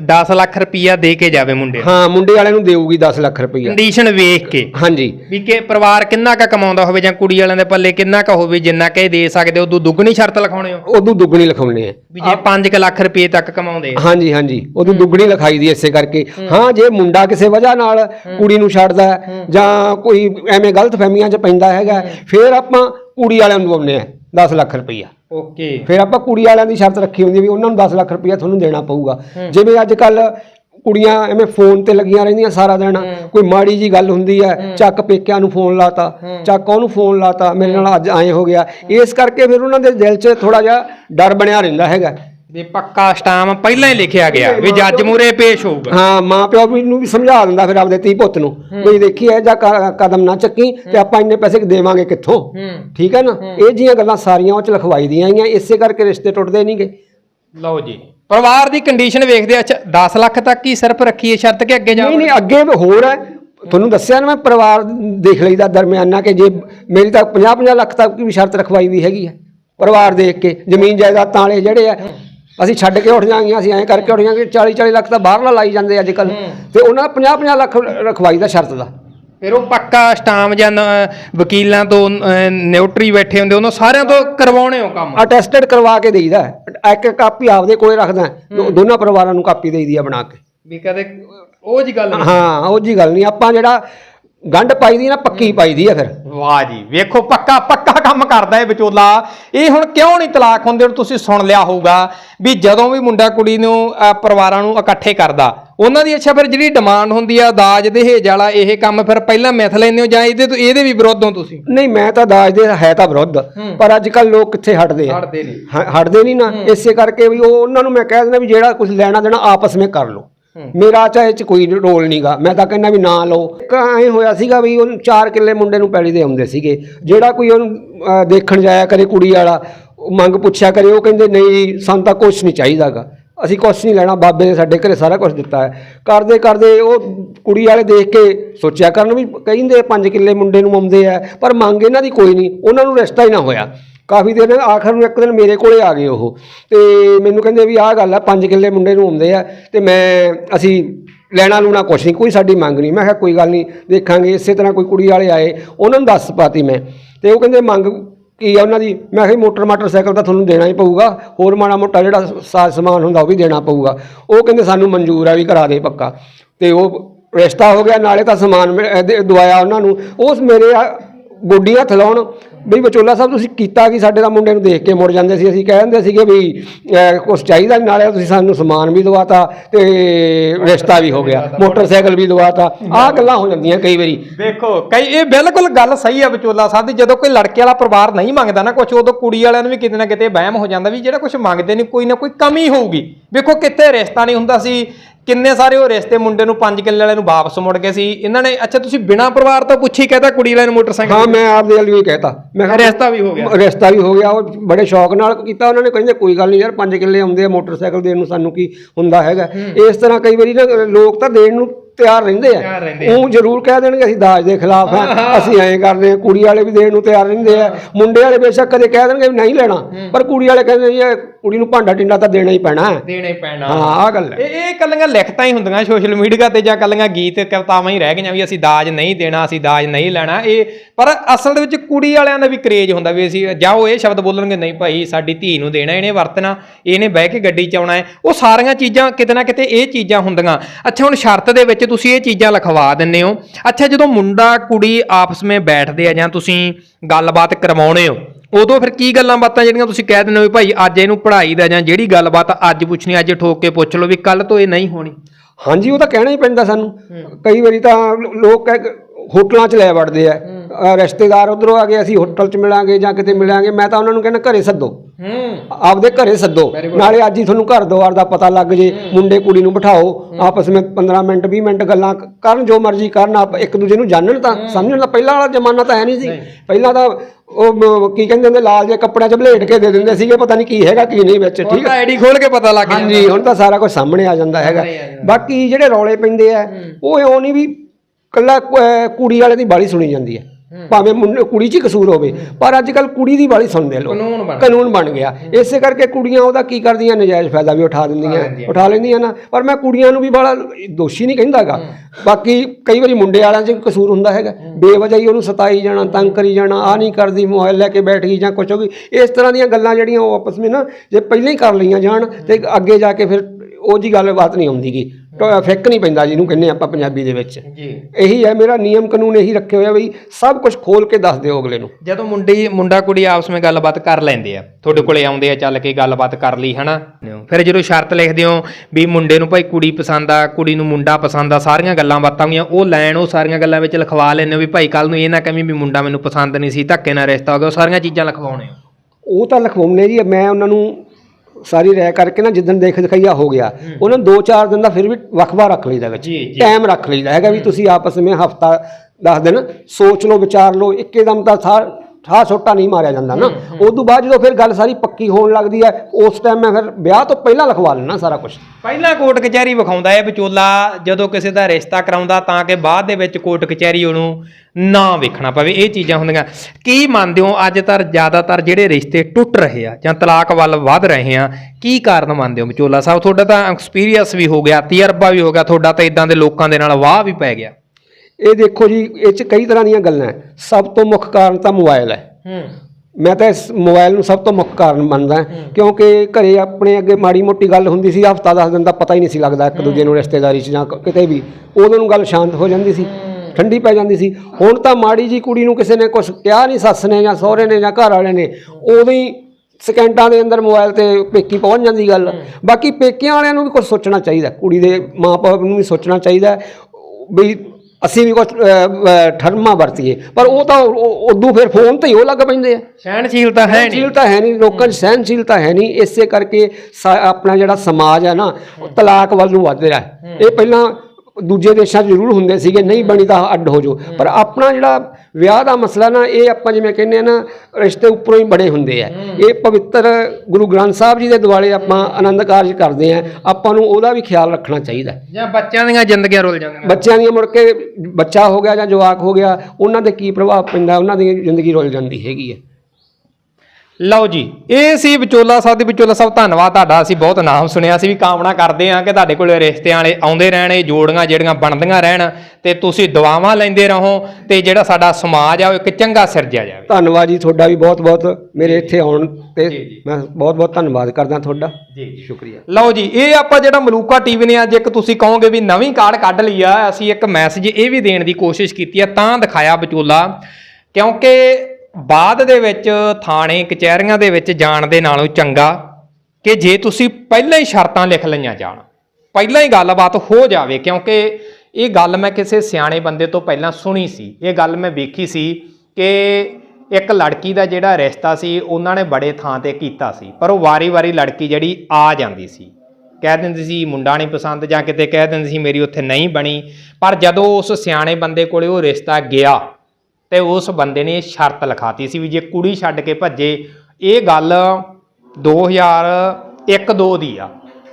10 ਲੱਖ ਰੁਪਈਆ ਦੇ ਕੇ ਜਾਵੇ ਮੁੰਡੇ ਨੂੰ। ਹਾਂ ਮੁੰਡੇ ਵਾਲੇ ਨੂੰ ਦੇਊਗੀ 10 ਲੱਖ ਰੁਪਇਆ ਕੰਡੀਸ਼ਨ ਵੇਖ ਕੇ। ਹਾਂਜੀ। ਵੀ ਕਿ ਪਰਿਵਾਰ ਕਿੰਨਾ ਕ ਕਮਾਉਂਦਾ ਹੋਵੇ ਜਾਂ ਕੁੜੀ ਵਾਲਿਆਂ ਦੇ ਪੱਲੇ ਕਿੰਨਾ ਕ ਹੋਵੇ ਜਿੰਨਾ ਕ ਇਹ ਦੇ ਸਕਦੇ ਉਦੋਂ ਦੁੱਗਣੀ ਸ਼ਰਤ ਲਿਖਾਉਣੇ ਹੋ ਉਦੋਂ ਦੁੱਗਣੀ ਲਿਖਾਉਣੇ ਆ। ਵੀ ਜੇ 5 ਲੱਖ ਰੁਪਏ ਤੱਕ ਕਮਾਉਂਦੇ ਆ। ਹਾਂਜੀ ਹਾਂਜੀ। ਉਦੋਂ ਦੁੱਗਣੀ ਲਿਖਾਈ ਦੀ ਇਸੇ ਕਰਕੇ। ਹਾਂ। ਜੇ ਮੁੰਡਾ ਕਿਸੇ ਵਜ੍ਹਾ ਨਾਲ ਕੁੜੀ ਨੂੰ ਛੱਡਦਾ ਜਾਂ ਕੋਈ ਐਵੇਂ ਗਲਤ ਫਹਿਮੀਆਂ 'ਚ ਪੈਂਦਾ ਹੈਗਾ ਫਿਰ ਆਪਾਂ ਕੁੜੀ ਵਾਲਿਆਂ ਨੂੰ ਦਵਾਉਂਦੇ ਆ 10 ਲੱਖ ਰੁਪਈਆ। ਓਕੇ। ਫਿਰ ਆਪਾਂ ਕੁੜੀ ਵਾਲਿਆਂ ਦੀ ਸ਼ਰਤ ਰੱਖੀ ਹੁੰਦੀ ਵੀ ਉਹਨਾਂ ਨੂੰ 10 ਲੱਖ ਰੁਪਈਆ ਤੁਹਾਨੂੰ ਦੇਣਾ ਪਊਗਾ। ਜਿਵੇਂ ਅੱਜ ਕੱਲ ਕੁੜੀਆਂ ਐਵੇਂ ਫੋਨ ਤੇ ਲੱਗੀਆਂ ਰਹਿੰਦੀਆਂ ਸਾਰਾ ਦਿਨ। ਕੋਈ ਮਾੜੀ ਜੀ ਗੱਲ ਹੁੰਦੀ ਹੈ ਚੱਕ ਪੇਕਿਆਂ ਨੂੰ ਫੋਨ ਲਾਤਾ ਚੱਕ ਉਹਨੂੰ ਫੋਨ ਲਾਤਾ ਮੇਰੇ ਨਾਲ ਅੱਜ ਐਂ ਹੋ ਗਿਆ। ਇਸ ਕਰਕੇ ਫਿਰ ਉਹਨਾਂ ਦੇ ਦਿਲ 'ਚ ਥੋੜਾ ਜਿਹਾ ਡਰ ਬਣਿਆ ਰਹਿੰਦਾ ਹੈਗਾ। ਵੀ ਪੱਕਾ ਸਟਾਮ ਪਹਿਲਾਂ ਹੀ ਲਿਖਿਆ ਗਿਆ ਵੀ ਜੱਜ ਮੂਰੇ ਪੇਸ਼ ਹੋਊਗਾ। ਹਾਂ ਮਾਂ ਪਿਓ ਵੀ ਨੂੰ ਵੀ ਸਮਝਾ ਦਿੰਦਾ ਫਿਰ ਆਪਦੇ ਧੀ ਪੁੱਤ ਨੂੰ ਵੀ ਦੇਖੀ ਇਹ ਜਾਂ ਕਦਮ ਨਾ ਚੱਕੀ ਤੇ ਆਪਾਂ ਇੰਨੇ ਪੈਸੇ ਦੇਵਾਂਗੇ ਕਿੱਥੋਂ? ਠੀਕ ਹੈ ਨਾ? ਇਹ ਜੀਆਂ ਗੱਲਾਂ ਸਾਰੀਆਂ ਉਹ ਚ ਲਿਖਵਾਈ ਦੀਆਂ ਆਈਆਂ ਇਸੇ ਕਰਕੇ ਰਿਸ਼ਤੇ ਟੁੱਟਦੇ ਨਹੀਂਗੇ ਲਓ ਜੀ ਪਰਿਵਾਰ ਦੀ ਕੰਡੀਸ਼ਨ ਵੇਖਦੇ ਅੱਛਾ 10 ਲੱਖ ਤੱਕ ਹੀ ਸਿਰਫ ਰੱਖੀਏ ਸ਼ਰਤ ਕਿ ਅੱਗੇ ਨਹੀਂ ਜਾਓ ਨਹੀਂ ਅੱਗੇ ਵੀ ਹੋਰ ਹੈ। ਤੁਹਾਨੂੰ ਦੱਸਿਆ ਨਾ ਮੈਂ ਪਰਿਵਾਰ ਦੇਖ ਲਈਦਾ ਦਰਮਿਆਨਾ ਕਿ ਜੇ ਮੇਰੀ ਤਾਂ 50 50 ਲੱਖ ਤੱਕ ਵੀ ਸ਼ਰਤ ਰਖਵਾਈ ਵੀ ਹੈਗੀ ਹੈ। ਪਰਿਵਾਰ ਦੇਖ ਕੇ ਜ਼ਮੀਨ ਜਾਇਦਾਦ ਵਾਲੇ ਜਿਹੜੇ ਆ ਅਸੀਂ ਛੱਡ ਕੇ ਉੱਠ ਜਾਾਂਗੇ ਅਸੀਂ ਐਂ ਕਰਕੇ ਉੱਠ ਜਾਾਂਗੇ 40 40 ਲੱਖ ਤਾਂ ਬਾਹਰਲਾ ਲਾਈ ਜਾਂਦੇ ਅੱਜ ਕੱਲ ਤੇ ਉਹਨਾਂ 50 50 ਲੱਖ ਰਖਵਾਈ ਦਾ ਸ਼ਰਤ ਦਾ। ਫਿਰ ਉਹ ਪੱਕਾ ਸਟਾਮ ਜਾਂ ਵਕੀਲਾਂ ਤੋਂ ਨਿਊਟਰੀ ਬੈਠੇ ਹੁੰਦੇ ਉਹਨਾਂ ਸਾਰਿਆਂ ਤੋਂ ਕਰਵਾਉਣੇ ਹੋ ਕੰਮ। ਅਟੈਸਟਡ ਕਰਵਾ ਕੇ ਦੇਈਦਾ। ਇੱਕ ਕਾਪੀ ਆਪਦੇ ਕੋਲੇ ਰੱਖਦਾ ਦੋਨਾਂ ਪਰਿਵਾਰਾਂ ਨੂੰ ਕਾਪੀ ਦੇਈਦੀ ਆ ਬਣਾ ਕੇ। ਵੀ ਕਦੇ ਉਹ ਜੀ ਗੱਲ ਹਾਂ ਉਹ ਜੀ ਗੱਲ ਨਹੀਂ। ਆਪਾਂ ਜਿਹੜਾ ਗੰਢ ਪਾਈ ਦੀ ਨਾ ਪੱਕੀ ਪਾਈ ਦੀ ਆ ਫਿਰ। ਵਾਹ ਜੀ ਵੇਖੋ ਪੱਕਾ ਪੱਕਾ ਕੰਮ ਕਰਦਾ ਹੈ ਵਿਚੋਲਾ। ਇਹ ਹੁਣ ਕਿਉਂ ਨਹੀਂ ਤਲਾਕ ਹੁੰਦੇ ਹੁਣ ਤੁਸੀਂ ਸੁਣ ਲਿਆ ਹੋਊਗਾ ਵੀ ਜਦੋਂ ਵੀ ਮੁੰਡਾ ਕੁੜੀ ਨੂੰ ਅਹ, ਪਰਿਵਾਰਾਂ ਨੂੰ ਇਕੱਠੇ ਕਰਦਾ ਉਹਨਾਂ ਦੀ ਅੱਛਾ ਫਿਰ ਜਿਹੜੀ ਡਿਮਾਂਡ ਹੁੰਦੀ ਆ ਦਾਜ ਦਹੇਜ ਵਾਲਾ ਇਹ ਕੰਮ ਫਿਰ ਪਹਿਲਾਂ ਮਿਥ ਲੈਂਦੇ ਹੋ ਜਾਂ ਇਹਦੇ ਤੋਂ ਇਹਦੇ ਵੀ ਵਿਰੋਧ ਹੋ ਤੁਸੀਂ? ਨਹੀਂ ਮੈਂ ਤਾਂ ਦਾਜ ਦੇ ਹੈ ਤਾਂ ਵਿਰੁੱਧ। ਪਰ ਅੱਜ ਕੱਲ ਲੋਕ ਕਿੱਥੇ ਹਟਦੇ ਆ? ਹਟਦੇ ਨਹੀਂ। ਹਟਦੇ ਨਹੀਂ ਨਾ। ਇਸੇ ਕਰਕੇ ਵੀ ਉਹ ਉਹਨਾਂ ਨੂੰ ਮੈਂ ਕਹਿ ਦਿੰਦਾ ਵੀ ਜਿਹੜਾ ਕੁਝ ਲੈਣਾ ਦੇਣਾ ਆਪਸ ਵਿੱਚ ਕਰ ਲਓ। ਮੇਰਾ ਚਾਹੇ ਇਹ ਚ ਕੋਈ ਰੋਲ ਨਹੀਂਗਾ ਮੈਂ ਤਾਂ ਕਹਿੰਦਾ ਵੀ ਨਾ ਲਓ। ਇੱਕ ਹੋਇਆ ਸੀਗਾ ਵੀ ਉਹਨੂੰ ਚਾਰ ਕਿੱਲੇ ਮੁੰਡੇ ਨੂੰ ਪੈਲੀ ਦੇ ਆਉਂਦੇ ਸੀਗੇ। ਜਿਹੜਾ ਕੋਈ ਉਹਨੂੰ ਦੇਖਣ ਜਾਇਆ ਕਰੇ ਕੁੜੀ ਵਾਲਾ ਮੰਗ ਪੁੱਛਿਆ ਕਰੇ, ਉਹ ਕਹਿੰਦੇ, ਨਹੀਂ ਸਾਨੂੰ ਤਾਂ ਕੁਝ ਨਹੀਂ ਚਾਹੀਦਾਗਾ। ਅਸੀਂ ਕੁਛ ਨਹੀਂ ਲੈਣਾ, ਬਾਬੇ ਨੇ ਸਾਡੇ ਘਰੇ ਸਾਰਾ ਕੁਝ ਦਿੱਤਾ ਹੈ। ਕਰਦੇ ਕਰਦੇ ਉਹ ਕੁੜੀ ਵਾਲੇ ਦੇਖ ਕੇ ਸੋਚਿਆ ਕਰਨ ਵੀ ਕਹਿੰਦੇ ਪੰਜ ਕਿੱਲੇ ਮੁੰਡੇ ਨੂੰ ਆਉਂਦੇ ਆ, ਪਰ ਮੰਗ ਇਹਨਾਂ ਦੀ ਕੋਈ ਨਹੀਂ, ਉਹਨਾਂ ਨੂੰ ਰਿਸ਼ਤਾ ਹੀ ਨਾ ਹੋਇਆ। ਕਾਫੀ ਦੇਰ ਆਖਰ ਨੂੰ ਇੱਕ ਦਿਨ ਮੇਰੇ ਕੋਲੇ ਆ ਗਏ ਉਹ। ਤੇ ਮੈਨੂੰ ਕਹਿੰਦੇ ਵੀ ਆਹ ਗੱਲ ਆ, ਪੰਜ ਕਿੱਲੇ ਮੁੰਡੇ ਨੂੰ ਆਉਂਦੇ ਆ, ਤੇ ਮੈਂ, ਅਸੀਂ ਲੈਣਾ ਲੂਣਾ ਕੁਛ ਨਹੀਂ, ਕੋਈ ਸਾਡੀ ਮੰਗ ਨਹੀਂ। ਮੈਂ ਕਿਹਾ ਕੋਈ ਗੱਲ ਨਹੀਂ, ਦੇਖਾਂਗੇ, ਇਸੇ ਤਰ੍ਹਾਂ ਕੋਈ ਕੁੜੀ ਵਾਲੇ ਆਏ, ਉਹਨਾਂ ਨੂੰ ਦੱਸ ਪਾਤੀ ਮੈਂ। ਤੇ ਉਹ ਕਹਿੰਦੇ ਮੰਗ ਕੀ ਆ ਉਹਨਾਂ ਦੀ? ਮੈਂ ਕਿਹਾ ਮੋਟਰ ਮੋਟਰਸਾਈਕਲ ਤਾਂ ਤੁਹਾਨੂੰ ਦੇਣਾ ਹੀ ਪਊਗਾ। ਹੋਰ ਮਾੜਾ ਮੋਟਾ ਜਿਹੜਾ ਸਾਜ਼ ਸਮਾਨ ਹੁੰਦਾ ਉਹ ਵੀ ਦੇਣਾ ਪਊਗਾ। ਉਹ ਕਹਿੰਦੇ ਸਾਨੂੰ ਮਨਜ਼ੂਰ ਆ ਵੀ ਕਰਾ ਦੇ ਪੱਕਾ। ਤੇ ਉਹ ਰਿਸ਼ਤਾ ਹੋ ਗਿਆ, ਨਾਲੇ ਤਾਂ ਸਮਾਨ ਮਿਲ- ਦਵਾਇਆ ਉਹਨਾਂ ਨੂੰ। ਉਸ ਮੇਰੇ ਆ, ਗੋਡੀ ਹੱਥ ਲਾਉਣ। ਬਈ ਵਿਚੋਲਾ ਸਾਹਿਬ ਤੁਸੀਂ ਕੀਤਾ ਕਿ? ਸਾਡੇ ਦਾ ਮੁੰਡੇ ਨੂੰ ਦੇਖ ਕੇ ਮੁੜ ਜਾਂਦੇ ਸੀ। ਅਸੀਂ ਕਹਿੰਦੇ ਸੀਗੇ ਵੀ ਕੁਝ ਚਾਹੀਦਾ ਨੀ, ਨਾਲੇ ਤੁਸੀਂ ਸਾਨੂੰ ਸਮਾਨ ਵੀ ਦਵਾਤਾ ਤੇ ਰਿਸ਼ਤਾ ਵੀ ਹੋ ਗਿਆ। ਮੋਟਰਸਾਈਕਲ ਵੀ ਦਵਾਤਾ। ਆਹ ਗੱਲਾਂ ਹੋ ਜਾਂਦੀਆਂ ਕਈ ਵਾਰੀ। ਦੇਖੋ ਕਈ ਇਹ ਬਿਲਕੁਲ ਗੱਲ ਸਹੀ ਆ ਵਿਚੋਲਾ ਸਾਹਿਬ ਦੀ। ਜਦੋਂ ਕੋਈ ਲੜਕੇ ਵਾਲਾ ਪਰਿਵਾਰ ਨਹੀਂ ਮੰਗਦਾ ਨਾ ਕੁਝ ਉਦੋਂ ਕੁੜੀ ਵਾਲਿਆਂ ਨੂੰ ਵੀ ਕਿਤੇ ਨਾ ਕਿਤੇ ਵਹਿਮ ਹੋ ਜਾਂਦਾ ਵੀ ਜਿਹੜਾ ਕੁਝ ਮੰਗਦੇ ਨਹੀਂ ਕੋਈ ਨਾ ਕੋਈ ਕਮੀ ਹੋਊਗੀ। ਵੇਖੋ ਕਿੱਥੇ ਰਿਸ਼ਤਾ ਨਹੀਂ ਹੁੰਦਾ ਸੀ। ਕਿੰਨੇ ਸਾਰੇ ਉਹ ਰਿਸ਼ਤੇ ਮੁੰਡੇ ਨੂੰ ਪੰਜ ਕਿੱਲੇ ਵਾਲੇ ਨੂੰ ਵਾਪਸ ਮੁੜ ਗਏ ਸੀ? ਇਹਨਾਂ ਨੇ ਅੱਛਾ ਤੁਸੀਂ ਬਿਨਾ ਪਰਿਵਾਰ ਤੋਂ ਪੁੱਛੀ ਕਹਤਾ ਕੁੜੀ ਵਾਲੇ ਨੂੰ ਮੋਟਰਸਾਈਕਲ ਹਾਂ ਮੈਂ ਆਪਦੇ ਵੱਲ ਵੀ ਕਹਿਤਾ। ਮੈਂ ਕਿਹਾ ਰਿਸ਼ਤਾ ਵੀ ਹੋ ਗਿਆ। ਰਿਸ਼ਤਾ ਵੀ ਹੋ ਗਿਆ। ਉਹ ਬੜੇ ਸ਼ੌਕ ਨਾਲ ਕੀਤਾ ਉਹਨਾਂ ਨੇ ਕਹਿੰਦੇ ਕੋਈ ਗੱਲ ਨਹੀਂ ਯਾਰ 5 ਕਿੱਲੇ ਆਉਂਦੇ ਆ ਮੋਟਰਸਾਈਕਲ ਦੇਣ ਨੂੰ ਸਾਨੂੰ ਕੀ ਹੁੰਦਾ ਹੈਗਾ। ਇਸ ਤਰ੍ਹਾਂ ਕਈ ਵਾਰੀ ਨਾ ਲੋਕ ਤਾਂ ਦੇਣ ਨੂੰ ਤਿਆਰ ਰਹਿੰਦੇ ਤਿਆਰ ਆ। ਉਹ ਜ਼ਰੂਰ ਕਹਿ ਦੇਣਗੇ ਅਸੀਂ ਦਾਜ ਦੇ ਖਿਲਾਫ ਆ। ਅਸੀਂ ਐਂ ਕਰਦੇ ਆ ਕੁੜੀ ਵਾਲੇ ਵੀ ਦੇਣ ਨੂੰ ਤਿਆਰ ਰਹਿੰਦੇ ਆ। ਮੁੰਡੇ ਵਾਲੇ ਬੇਸ਼ੱਕ ਕਦੇ ਕਹਿ ਦੇਣਗੇ ਵੀ ਨਹੀਂ ਲੈਣਾ। ਪਰ ਕੁੜੀ ਵਾਲੇ ਕਹਿੰਦੇ ਇਹ ਕੁੜੀ ਨੂੰ ਭਾਂਡਾ ਟਿੰਡਾ ਤਾਂ ਦੇਣਾ ਹੀ ਪੈਣਾ। ਹੈ। ਦੇਣਾ ਹੀ ਪੈਣਾ। ਹਾਂ ਆਹ ਗੱਲ ਹੈ। ਇਹ ਇਹ ਕੱਲੀਆਂ ਲਿਖਤਾਂ ਹੀ ਹੁੰਦੀਆਂ ਸੋਸ਼ਲ ਮੀਡੀਆ ਤੇ ਜਾਂ ਕੱਲੀਆਂ ਗੀਤ ਕਵਿਤਾਵਾਂ ਹੀ ਰਹਿ ਗਈਆਂ ਵੀ ਅਸੀਂ ਦਾਜ ਨਹੀਂ ਦੇਣਾ ਅਸੀਂ ਦਾਜ ਨਹੀਂ ਲੈਣਾ। ਇਹ ਪਰ ਅਸਲ ਦੇ ਵਿੱਚ ਕੁੜੀ ਵਾਲਿਆਂ ਦਾ ਵੀ ਕਰੇਜ ਹੁੰਦਾ ਵੀ ਅਸੀਂ ਜਾਂ ਉਹ ਇਹ ਸ਼ਬਦ ਬੋਲਣਗੇ ਨਹੀਂ ਭਾਈ ਸਾਡੀ ਧੀ ਨੂੰ ਦੇਣਾ ਇਹਨੇ ਵਰਤਣਾ ਇਹਨੇ ਬਹਿ ਕੇ ਗੱਡੀ ਚ ਆਉਣਾ ਹੈ। ਉਹ ਸਾਰੀਆਂ ਚੀਜ਼ਾਂ ਕਿਤੇ ਨਾ ਕਿਤੇ ਇਹ ਚੀਜ਼ਾਂ ਹੁੰਦੀਆਂ। ਅੱਛਾ ਹੁਣ ਸ਼ਰਤ ਦੇ ਵਿੱਚ ਤੁਸੀਂ ਇਹ ਚੀਜ਼ਾਂ ਲਿਖਵਾ ਦਿੰਦੇ ਹੋ। ਅੱਛਾ ਜਦੋਂ ਮੁੰਡਾ ਕੁੜੀ ਆਪਸ ਵਿੱਚ ਬੈਠਦੇ ਆ ਜਾਂ ਤੁਸੀਂ ਗੱਲਬਾਤ ਕਰਵਾਉਣੇ ਹੋ ਉਦੋਂ ਫਿਰ ਕੀ ਗੱਲਾਂ ਬਾਤਾਂ ਜਿਹੜੀਆਂ ਤੁਸੀਂ ਕਹਿ ਦਿੰਦੇ ਹੋ ਵੀ ਭਾਈ ਅੱਜ ਇਹਨੂੰ ਪੜ੍ਹਾਈ ਦਾ ਜਾਂ ਜਿਹੜੀ ਗੱਲਬਾਤ ਅੱਜ ਪੁੱਛਣੀ ਅੱਜ ਠੋਕ ਕੇ ਪੁੱਛ ਲਓ ਵੀ ਕੱਲ ਤੋਂ ਇਹ ਨਹੀਂ ਹੋਣੀ? ਹਾਂਜੀ ਉਹ ਤਾਂ ਕਹਿਣਾ ਹੀ ਪੈਂਦਾ ਸਾਨੂੰ। ਕਈ ਵਾਰੀ ਤਾਂ ਲੋਕ ਕਹਿ- ਹੋਟਲਾਂ 'ਚ ਲੈ ਵੜਦੇ ਆ। ਰਿਸ਼ਤੇਦਾਰ ਉਧਰੋਂ ਆ ਗਏ ਅਸੀਂ ਹੋਟਲ 'ਚ ਮਿਲਾਂਗੇ ਜਾਂ ਕਿਤੇ ਮਿਲਾਂਗੇ ਮੈਂ ਤਾਂ ਉਹਨਾਂ ਨੂੰ ਕਹਿੰਦਾ ਘਰੇ ਸੱਦੋ। ਹੂੰ। ਆਪਦੇ ਘਰੇ ਸੱਦੋ। ਨਾਲੇ ਅੱਜ ਹੀ ਤੁਹਾਨੂੰ ਘਰ ਦੁਆਰ ਦਾ ਪਤਾ ਲੱਗ ਜੇ ਮੁੰਡੇ ਕੁੜੀ ਨੂੰ ਬਿਠਾਓ ਆਪਸ ਵਿੱਚ 15 ਮਿੰਟ 20 ਮਿੰਟ ਗੱਲਾਂ ਕਰਨ ਜੋ ਮਰਜ਼ੀ ਕਰਨ ਆਪ ਇੱਕ ਦੂਜੇ ਨੂੰ ਜਾਣਨ ਤਾਂ ਸਮਝਣ ਦਾ ਪਹਿਲਾਂ ਵਾਲਾ ਜ਼ਮਾਨਾ ਤਾਂ ਹੈ ਨਹੀਂ ਸੀ। ਪਹਿਲਾਂ ਤਾਂ ਉਹ ਕੀ ਕਹਿੰਦੇ ਹੁੰਦੇ ਲਾਲ ਜਿਹੇ ਕੱਪੜਿਆਂ 'ਚ ਬਲੇਟ ਕੇ ਦੇ ਦਿੰਦੇ ਸੀਗੇ ਪਤਾ ਨਹੀਂ ਕੀ ਹੈਗਾ ਕੀ ਨਹੀਂ ਵਿੱਚ ਠੀਕ ਠੀਕ ਆਈਡੀ ਖੋਲ ਕੇ ਪਤਾ ਲੱਗ ਜਾਂਦਾ। ਹਾਂਜੀ ਹੁਣ ਤਾਂ ਸਾਰਾ ਕੁਝ ਸਾਹਮਣੇ ਆ ਜਾਂਦਾ ਹੈਗਾ। ਬਾਕੀ ਜਿਹੜੇ ਰੌਲੇ ਪੈਂਦੇ ਆ ਉਹ ਇਉਂ ਨਹੀਂ ਵੀ ਕੱਲਾ ਕੁੜੀ ਵਾਲੇ ਦੀ ਬਾਲੀ ਸੁਣੀ ਜਾਂਦੀ ਹੈ। ਭਾਵੇਂ ਮੁੰਡੇ ਕੁੜੀ 'ਚ ਹੀ ਕਸੂਰ ਹੋਵੇ ਪਰ ਅੱਜ ਕੱਲ ਕੁੜੀ ਦੀ ਬਾਲੀ ਸੁਣਦੇ ਲੋਕ। ਕਾਨੂੰਨ ਬਣ ਕਾਨੂੰਨ ਬਣ ਗਿਆ। ਇਸੇ ਕਰਕੇ ਕੁੜੀਆਂ ਉਹਦਾ ਕੀ ਕਰਦੀਆਂ ਨਜਾਇਜ਼ ਫਾਇਦਾ ਵੀ ਉਠਾ ਦਿੰਦੀਆਂ ਉਠਾ ਲੈਂਦੀਆਂ ਨਾ। ਪਰ ਮੈਂ ਕੁੜੀਆਂ ਨੂੰ ਵੀ ਬੜਾ ਦੋਸ਼ੀ ਨਹੀਂ ਕਹਿੰਦਾਗਾ। ਬਾਕੀ ਕਈ ਵਾਰੀ ਮੁੰਡੇ ਵਾਲਿਆਂ 'ਚ ਕਸੂਰ ਹੁੰਦਾ ਹੈਗਾ। ਬੇਵਜ੍ਹਾ ਹੀ ਉਹਨੂੰ ਸਤਾਈ ਜਾਣਾ ਤੰਗ ਕਰੀ ਜਾਣਾ ਆ ਨਹੀਂ ਕਰਦੀ ਮੋਬਾਈਲ ਲੈ ਕੇ ਬੈਠ ਗਈ ਜਾਂ ਕੁਝ ਹੋ ਗਈ। ਇਸ ਤਰ੍ਹਾਂ ਦੀਆਂ ਗੱਲਾਂ ਜਿਹੜੀਆਂ ਉਹ ਆਪਸ ਵਿੱਚ ਨਾ ਜੇ ਪਹਿਲਾਂ ਹੀ ਕਰ ਲਈਆਂ ਜਾਣ ਤੇ ਅੱਗੇ ਜਾ ਕੇ ਫਿਰ ਉਹ ਜੀ ਗੱਲਬਾਤ ਨਹੀਂ ਆਉਂਦੀਗੀ ਫਿੱਕ ਨਹੀਂ ਪੈਂਦਾ ਜਿਹਨੂੰ ਕਹਿੰਦੇ ਆਪਾਂ ਪੰਜਾਬੀ ਦੇ ਵਿੱਚ। ਜੀ। ਇਹੀ ਹੈ ਮੇਰਾ ਨਿਯਮ ਕਾਨੂੰਨ ਇਹੀ ਰੱਖੇ ਹੋਇਆ ਬਈ ਸਭ ਕੁਝ ਖੋਲ ਕੇ ਦੱਸ ਦਿਓ ਅਗਲੇ ਨੂੰ। ਜਦੋਂ ਮੁੰਡੇ ਮੁੰਡਾ ਕੁੜੀ ਆਪਸ ਵਿੱਚ ਗੱਲਬਾਤ ਕਰ ਲੈਂਦੇ ਆ ਤੁਹਾਡੇ ਕੋਲੇ ਆਉਂਦੇ ਆ ਚੱਲ ਕੇ ਗੱਲਬਾਤ ਕਰ ਲਈ ਹਨਾ? ਫਿਰ ਜਦੋਂ ਸ਼ਰਤ ਲਿਖਦੇ ਹੋ ਵੀ ਮੁੰਡੇ ਨੂੰ ਭਾਈ ਕੁੜੀ ਪਸੰਦ ਆ ਕੁੜੀ ਨੂੰ ਮੁੰਡਾ ਪਸੰਦ ਆ ਸਾਰੀਆਂ ਗੱਲਾਂ ਬਾਤਾਂ ਹੋਈਆਂ ਉਹ ਲੈਣ ਉਹ ਸਾਰੀਆਂ ਗੱਲਾਂ ਵਿੱਚ ਲਿਖਵਾ ਹੋ ਵੀ ਭਾਈ ਕੱਲ ਨੂੰ ਇਹ ਨਾ ਕਹੀਂ ਵੀ ਮੁੰਡਾ ਮੈਨੂੰ ਪਸੰਦ ਨਹੀਂ ਸੀ ਧੱਕੇ ਨਾਲ ਰਿਸ਼ਤਾ ਹੋ ਗਿਆ ਉਹ ਸਾਰੀਆਂ ਚੀਜ਼ਾਂ ਲਿਖਵਾਉਣੇ ਉਹ ਤਾਂ ਲਿਖਵਾਉਣੇ ਜੀ ਮੈਂ ਉਹਨਾਂ ਨੂੰ ਸਾਰੀ ਰਾਇ ਕਰਕੇ ਨਾ ਜਿੱਦਣ ਦੇਖ ਦਿਖਾਈਆ ਹੋ ਗਿਆ ਉਹਨਾਂ ਨੂੰ 2-4 ਦਿਨ ਦਾ ਫਿਰ ਵੀ ਵਕਫਾ ਰੱਖ ਲਈਦਾ ਵਿੱਚ। ਟਾਈਮ ਰੱਖ ਲਈਦਾ ਹੈਗਾ ਵੀ ਤੁਸੀਂ ਆਪਸ ਵਿੱਚ ਹਫਤਾ 10 ਦਿਨ ਸੋਚ ਲਓ ਵਿਚਾਰ ਲਓ ਇੱਕੇਦਮ ਤਾਂ ਥਾ ਠਾ ਛੋਟਾ ਨਹੀਂ ਮਾਰਿਆ ਜਾਂਦਾ ਨਾ। ਉਸ ਤੋਂ ਬਾਅਦ ਜਦੋਂ ਫਿਰ ਗੱਲ ਸਾਰੀ ਪੱਕੀ ਹੋਣ ਲੱਗਦੀ ਹੈ ਉਸ ਟਾਈਮ ਮੈਂ ਫਿਰ ਵਿਆਹ ਤੋਂ ਪਹਿਲਾਂ ਲਿਖਵਾ ਲੈਣਾ ਸਾਰਾ ਕੁਝ ਪਹਿਲਾਂ ਕੋਰਟ ਕਚਹਿਰੀ ਵਿਖਾਉਂਦਾ ਹੈ ਵਿਚੋਲਾ ਜਦੋਂ ਕਿਸੇ ਦਾ ਰਿਸ਼ਤਾ ਕਰਾਉਂਦਾ ਤਾਂ ਕਿ ਬਾਅਦ ਦੇ ਵਿੱਚ ਕੋਰਟ ਕਚਹਿਰੀ ਉਹਨੂੰ ਨਾ ਵੇਖਣਾ ਪਵੇ। ਇਹ ਚੀਜ਼ਾਂ ਹੁੰਦੀਆਂ। ਕੀ ਮੰਨਦੇ ਹੋ ਅੱਜ ਤੱਕ ਜ਼ਿਆਦਾਤਰ ਜਿਹੜੇ ਰਿਸ਼ਤੇ ਟੁੱਟ ਰਹੇ ਆ ਜਾਂ ਤਲਾਕ ਵੱਲ ਵੱਧ ਰਹੇ ਆ ਕੀ ਕਾਰਨ ਮੰਨਦੇ ਹੋ ਵਿਚੋਲਾ ਸਾਹਿਬ? ਤੁਹਾਡਾ ਤਾਂ ਐਕਸਪੀਰੀਅੰਸ ਵੀ ਹੋ ਗਿਆ ਤਜਰਬਾ ਵੀ ਹੋ ਗਿਆ ਤੁਹਾਡਾ ਤਾਂ ਇਦਾਂ ਦੇ ਲੋਕਾਂ ਦੇ ਨਾਲ ਵਾਹ ਵੀ ਪੈ ਗਿਆ। ਇਹ ਦੇਖੋ ਜੀ ਇਹ ਚ ਕਈ ਤਰ੍ਹਾਂ ਦੀਆਂ ਗੱਲਾਂ ਹੈ। ਸਭ ਤੋਂ ਮੁੱਖ ਕਾਰਨ ਤਾਂ ਮੋਬਾਈਲ ਹੈ। ਹੂੰ। ਮੈਂ ਤਾਂ ਇਸ ਮੋਬਾਈਲ ਨੂੰ ਸਭ ਤੋਂ ਮੁੱਖ ਕਾਰਨ ਮੰਨਦਾ ਕਿਉਂਕਿ ਘਰੇ ਆਪਣੇ ਅੱਗੇ ਮਾੜੀ ਮੋਟੀ ਗੱਲ ਹੁੰਦੀ ਸੀ ਹਫਤਾ ਦਸ ਦਿਨ ਦਾ ਪਤਾ ਹੀ ਨਹੀਂ ਸੀ ਲੱਗਦਾ ਇੱਕ ਦੂਜੇ ਨੂੰ ਰਿਸ਼ਤੇਦਾਰੀ 'ਚ ਜਾਂ ਕਿਤੇ ਵੀ। ਉਦੋਂ ਨੂੰ ਗੱਲ ਸ਼ਾਂਤ ਹੋ ਜਾਂਦੀ ਸੀ ਠੰਡੀ ਪੈ ਜਾਂਦੀ ਸੀ। ਹੁਣ ਤਾਂ ਮਾੜੀ ਜੀ ਕੁੜੀ ਨੂੰ ਕਿਸੇ ਨੇ ਕੁਝ ਕਿਹਾ ਨਹੀਂ ਸੱਸ ਨੇ ਜਾਂ ਸਹੁਰੇ ਨੇ ਜਾਂ ਘਰ ਵਾਲੇ ਨੇ ਉਦੋਂ ਹੀ ਸਕਿੰਟਾਂ ਦੇ ਅੰਦਰ ਮੋਬਾਈਲ ਤੇ ਪੇਕੀ ਪਹੁੰਚ ਜਾਂਦੀ ਗੱਲ। ਬਾਕੀ ਪੇਕਿਆਂ ਵਾਲਿਆਂ ਨੂੰ ਵੀ ਕੁਝ ਸੋਚਣਾ ਚਾਹੀਦਾ ਕੁੜੀ ਦੇ ਮਾਪੇ ਨੂੰ ਵੀ ਸੋਚਣਾ ਚਾਹੀਦਾ ਵੀ ਅਸੀਂ ਵੀ ਕੁਝ ਠਰਮਾ ਵਰਤੀਏ। ਪਰ ਉਹ ਤਾਂ ਉਦੋਂ ਫਿਰ ਫੋਨ ਤੇ ਹੀ ਉਹ ਲੱਗ ਪੈਂਦੇ ਆ। ਸਹਿਣਸ਼ੀਲਤਾ ਹੈ ਨਹੀਂ। ਸਹਿਨਸ਼ੀਲਤਾ ਹੈ ਨਹੀਂ ਲੋਕਾਂ 'ਚ ਸਹਿਨਸ਼ੀਲਤਾ ਹੈ ਨਹੀਂ। ਇਸੇ ਕਰਕੇ ਆਪਣਾ ਜਿਹੜਾ ਸਮਾਜ ਹੈ ਨਾ ਉਹ ਤਲਾਕ ਵੱਲ ਨੂੰ ਵੱਧ ਰਿਹਾ। ਇਹ ਪਹਿਲਾਂ ਦੂਜੇ ਦੇਸ਼ਾਂ 'ਚ ਜ਼ਰੂਰ ਹੁੰਦੇ ਸੀਗੇ ਨਹੀਂ ਬਣੀ ਤਾਂ ਅੱਡ ਹੋ ਜਾਓ। ਪਰ ਆਪਣਾ ਜਿਹੜਾ ਵਿਆਹ ਦਾ ਮਸਲਾ ਨਾ ਇਹ ਆਪਾਂ ਜਿਵੇਂ ਕਹਿੰਦੇ ਆ ਨਾ ਰਿਸ਼ਤੇ ਉੱਪਰੋਂ ਹੀ ਬੜੇ ਹੁੰਦੇ ਆ। ਇਹ ਪਵਿੱਤਰ ਗੁਰੂ ਗ੍ਰੰਥ ਸਾਹਿਬ ਜੀ ਦੇ ਦੁਆਲੇ ਆਪਾਂ ਆਨੰਦ ਕਾਰਜ ਕਰਦੇ ਆ ਆਪਾਂ ਨੂੰ ਉਹਦਾ ਵੀ ਖਿਆਲ ਰੱਖਣਾ ਚਾਹੀਦਾ। ਜਾਂ ਬੱਚਿਆਂ ਦੀਆਂ ਜ਼ਿੰਦਗੀਆਂ ਰੁਲ ਜਾਂਦੀਆਂ ਬੱਚਿਆਂ ਦੀਆਂ ਮੁੜ ਕੇ ਬੱਚਾ ਹੋ ਗਿਆ ਜਾਂ ਜਵਾਕ ਹੋ ਗਿਆ ਉਹਨਾਂ ਦੇ ਕੀ ਪ੍ਰਭਾਵ ਪੈਂਦਾ ਉਹਨਾਂ ਦੀ ਜ਼ਿੰਦਗੀ ਰੁਲ ਜਾਂਦੀ ਹੈਗੀ ਹੈ ਲਓ ਜੀ ਇਹ ਸੀ ਵਿਚੋਲਾ ਸਾਹਿਬ ਦੇ ਵਿਚੋਲਾ ਸਾਹਿਬ ਧੰਨਵਾਦ ਤੁਹਾਡਾ। ਅਸੀਂ ਬਹੁਤ ਨਾਮ ਸੁਣਿਆ ਸੀ ਵੀ ਕਾਮਨਾ ਕਰਦੇ ਹਾਂ ਕਿ ਤੁਹਾਡੇ ਕੋਲ ਰਿਸ਼ਤਿਆਂ ਵਾਲੇ ਆਉਂਦੇ ਰਹਿਣ ਇਹ ਜੋੜੀਆਂ ਜਿਹੜੀਆਂ ਬਣਦੀਆਂ ਰਹਿਣ ਤੇ ਤੁਸੀਂ ਦੁਆਵਾਂ ਲੈਂਦੇ ਰਹੋ ਤੇ ਜਿਹੜਾ ਸਾਡਾ ਸਮਾਜ ਆ ਉਹ ਇੱਕ ਚੰਗਾ ਸਿਰਜਿਆ ਜਾਵੇ। ਧੰਨਵਾਦ ਜੀ ਤੁਹਾਡਾ ਵੀ ਬਹੁਤ ਬਹੁਤ ਮੇਰੇ ਇੱਥੇ ਆਉਣ ਤੇ। ਮੈਂ ਬਹੁਤ ਬਹੁਤ ਧੰਨਵਾਦ ਕਰਦਾ ਤੁਹਾਡਾ। ਜੀ ਸ਼ੁਕਰੀਆ। ਲਓ ਜੀ ਇਹ ਆਪਾਂ ਜਿਹੜਾ ਮਲੂਕਾ ਟੀਵੀ ਨੇ ਅੱਜ ਇੱਕ ਤੁਸੀਂ ਕਹੋਗੇ ਵੀ ਨਵੀਂ ਕਾਰਡ ਕੱਢ ਲਈ ਆ ਅਸੀਂ ਇੱਕ ਮੈਸੇਜ ਇਹ ਵੀ ਦੇਣ ਦੀ ਕੋਸ਼ਿਸ਼ ਕੀਤੀ ਆ ਤਾਂ ਦਿਖਾਇਆ ਵਿਚੋਲਾ ਕਿਉਂਕਿ ਬਾਅਦ ਦੇ ਵਿੱਚ ਥਾਣੇ, ਕਚਹਿਰੀਆਂ ਦੇ ਵਿੱਚ ਜਾਣ ਦੇ ਨਾਲੋਂ ਚੰਗਾ ਕਿ ਜੇ ਤੁਸੀਂ ਪਹਿਲਾਂ ਹੀ ਸ਼ਰਤਾਂ ਲਿਖ ਲਈਆਂ ਜਾਣ, ਪਹਿਲਾਂ ਹੀ ਗੱਲਬਾਤ ਹੋ ਜਾਵੇ, ਕਿਉਂਕਿ ਇਹ ਗੱਲ ਮੈਂ ਕਿਸੇ ਸਿਆਣੇ ਬੰਦੇ ਤੋਂ ਪਹਿਲਾਂ ਸੁਣੀ ਸੀ। ਇਹ ਗੱਲ ਮੈਂ ਵੇਖੀ ਸੀ ਕਿ ਇੱਕ ਲੜਕੀ ਦਾ ਜਿਹੜਾ ਰਿਸ਼ਤਾ ਸੀ, ਉਹਨਾਂ ਨੇ ਬੜੇ ਥਾਂ ਤੇ ਕੀਤਾ ਸੀ, ਪਰ ਉਹ ਵਾਰੀ-ਵਾਰੀ ਲੜਕੀ ਜਿਹੜੀ ਆ ਜਾਂਦੀ ਸੀ। ਕਹਿ ਦਿੰਦੀ ਸੀ, ਮੁੰਡਾ ਨਹੀਂ ਪਸੰਦ ਜਾਂ ਕਿਤੇ, ਕਹਿ ਦਿੰਦੀ ਸੀ, ਮੇਰੀ ਉੱਥੇ ਨਹੀਂ ਬਣੀ। ਪਰ ਜਦੋਂ ਉਸ ਸਿਆਣੇ ਬੰਦੇ ਕੋਲੇ ਉਹ ਰਿਸ਼ਤਾ ਗਿਆ ਤੇ ਉਸ ਬੰਦੇ ਨੇ ਸ਼ਰਤ ਲਿਖਾਤੀ ਸੀ ਵੀ ਜੇ ਕੁੜੀ ਛੱਡ ਕੇ ਭੱਜੇ, ਇਹ ਗੱਲ 2001-2 ਦੀ ਆ।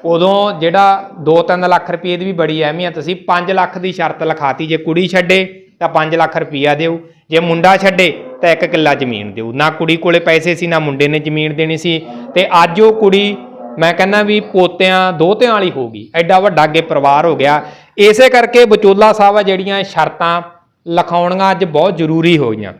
ਉਦੋਂ ਜਿਹੜਾ 2-3 ਲੱਖ ਰੁਪਏ ਦੀ ਵੀ ਬੜੀ ਅਹਿਮੀਅਤ ਸੀ 5 ਲੱਖ ਦੀ ਸ਼ਰਤ ਲਿਖਾਤੀ, ਜੇ ਕੁੜੀ ਛੱਡੇ ਤਾਂ 5 ਲੱਖ ਰੁਪਈਆ ਦਿਓ, ਜੇ ਮੁੰਡਾ ਛੱਡੇ ਤਾਂ ਇੱਕ ਕਿੱਲਾ ਜ਼ਮੀਨ ਦਿਓ। ਨਾ ਕੁੜੀ ਕੋਲੇ ਪੈਸੇ ਸੀ, ਨਾ ਮੁੰਡੇ ਨੇ ਜ਼ਮੀਨ ਦੇਣੀ ਸੀ। ਤੇ ਅੱਜ ਉਹ ਕੁੜੀ, ਮੈਂ ਕਹਿੰਦਾ ਵੀ ਪੋਤਿਆਂ, ਦੋਤਿਆਂ ਵਾਲੀ ਹੋ ਗਈ, ਐਡਾ ਵੱਡਾ ਅੱਗੇ ਪਰਿਵਾਰ ਹੋ ਗਿਆ। ਇਸੇ ਕਰਕੇ ਵਿਚੋਲਾ ਸਾਹਿਬ ਆ ਜਿਹੜੀਆਂ ਸ਼ਰਤਾਂ ਲਿਖਾਉਣੀਆਂ ਅੱਜ ਬਹੁਤ ਜ਼ਰੂਰੀ ਹੋ ਗਈਆਂ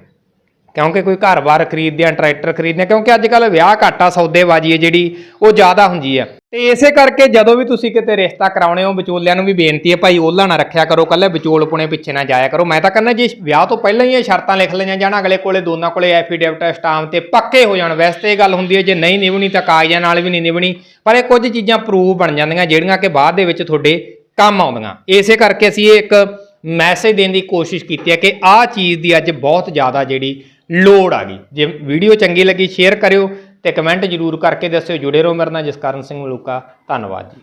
ਕਿਉਂਕਿ ਕੋਈ ਘਰ-ਬਾਰ ਖਰੀਦਦੇ ਆ ਟਰੈਕਟਰ ਖਰੀਦਦੇ ਆ ਕਿਉਂਕਿ ਅੱਜ ਕੱਲ ਵਿਆਹ ਘਾਟਾ, ਸੌਦੇਬਾਜ਼ੀ ਹੈ ਜਿਹੜੀ, ਉਹ ਜ਼ਿਆਦਾ ਹੁੰਦੀ ਹੈ। ਤੇ ਇਸੇ ਕਰਕੇ ਜਦੋਂ ਵੀ ਤੁਸੀਂ ਕਿਤੇ ਰਿਸ਼ਤਾ ਕਰਾਉਣੇ ਹੋ, ਵਿਚੋਲਿਆਂ ਨੂੰ ਵੀ ਬੇਨਤੀ ਹੈ, ਭਾਈ ਉਹਲਾ ਨਾ ਰੱਖਿਆ ਕਰੋ ਕੱਲੇ ਵਿਚੋਲ ਪੁਣੇ ਪਿੱਛੇ ਨਾ ਜਾਇਆ ਕਰੋ। ਮੈਂ ਤਾਂ ਕਹਿੰਦਾ, ਜੇ ਵਿਆਹ ਤੋਂ ਪਹਿਲਾਂ ਹੀ ਇਹ ਸ਼ਰਤਾਂ ਲਿਖ ਲਈਆਂ ਜਾਣ, ਅਗਲੇ ਕੋਲੇ, ਦੋਨਾਂ ਕੋਲੇ ਐਫੀਡੇਵਿਟ ਸਟਾਮ ਤੇ ਪੱਕੇ ਹੋ ਜਾਣ। ਵੈਸੇ ਤੇ ਇਹ ਗੱਲ ਹੁੰਦੀ ਹੈ, ਜੇ ਨਹੀਂ ਨਿਭਣੀ ਤਾਂ ਕਾਗਜ਼ਾਂ ਨਾਲ ਵੀ ਨਹੀਂ ਨਿਭਣੀ, ਪਰ ਇਹ ਕੁਝ ਚੀਜ਼ਾਂ ਪ੍ਰੂਫ ਬਣ ਜਾਂਦੀਆਂ, ਜਿਹੜੀਆਂ ਕਿ ਬਾਅਦ ਦੇ ਵਿੱਚ ਤੁਹਾਡੇ ਕੰਮ ਆਉਂਦੀਆਂ। ਇਸੇ ਕਰਕੇ ਅਸੀਂ ਇਹ ਇੱਕ ਮੈਸੇਜ ਦੇਣ ਦੀ ਕੋਸ਼ਿਸ਼ ਕੀਤੀ ਹੈ ਕਿ ਆਹ ਚੀਜ਼ ਦੀ ਅੱਜ ਬਹੁਤ ਜ਼ਿਆਦਾ ਜਿਹੜੀ ਲੋੜ ਆ ਗਈ। ਜੇ ਵੀਡੀਓ ਚੰਗੀ ਲੱਗੀ ਸ਼ੇਅਰ ਕਰਿਓ ਤੇ ਕਮੈਂਟ ਜਰੂਰ ਕਰਕੇ ਦੱਸਿਓ। ਜੁੜੇ ਰਹੋ ਮੇਰੇ ਨਾਲ, ਜਸਕਰਨ ਸਿੰਘ ਮਲੂਕਾ। ਧੰਨਵਾਦ ਜੀ।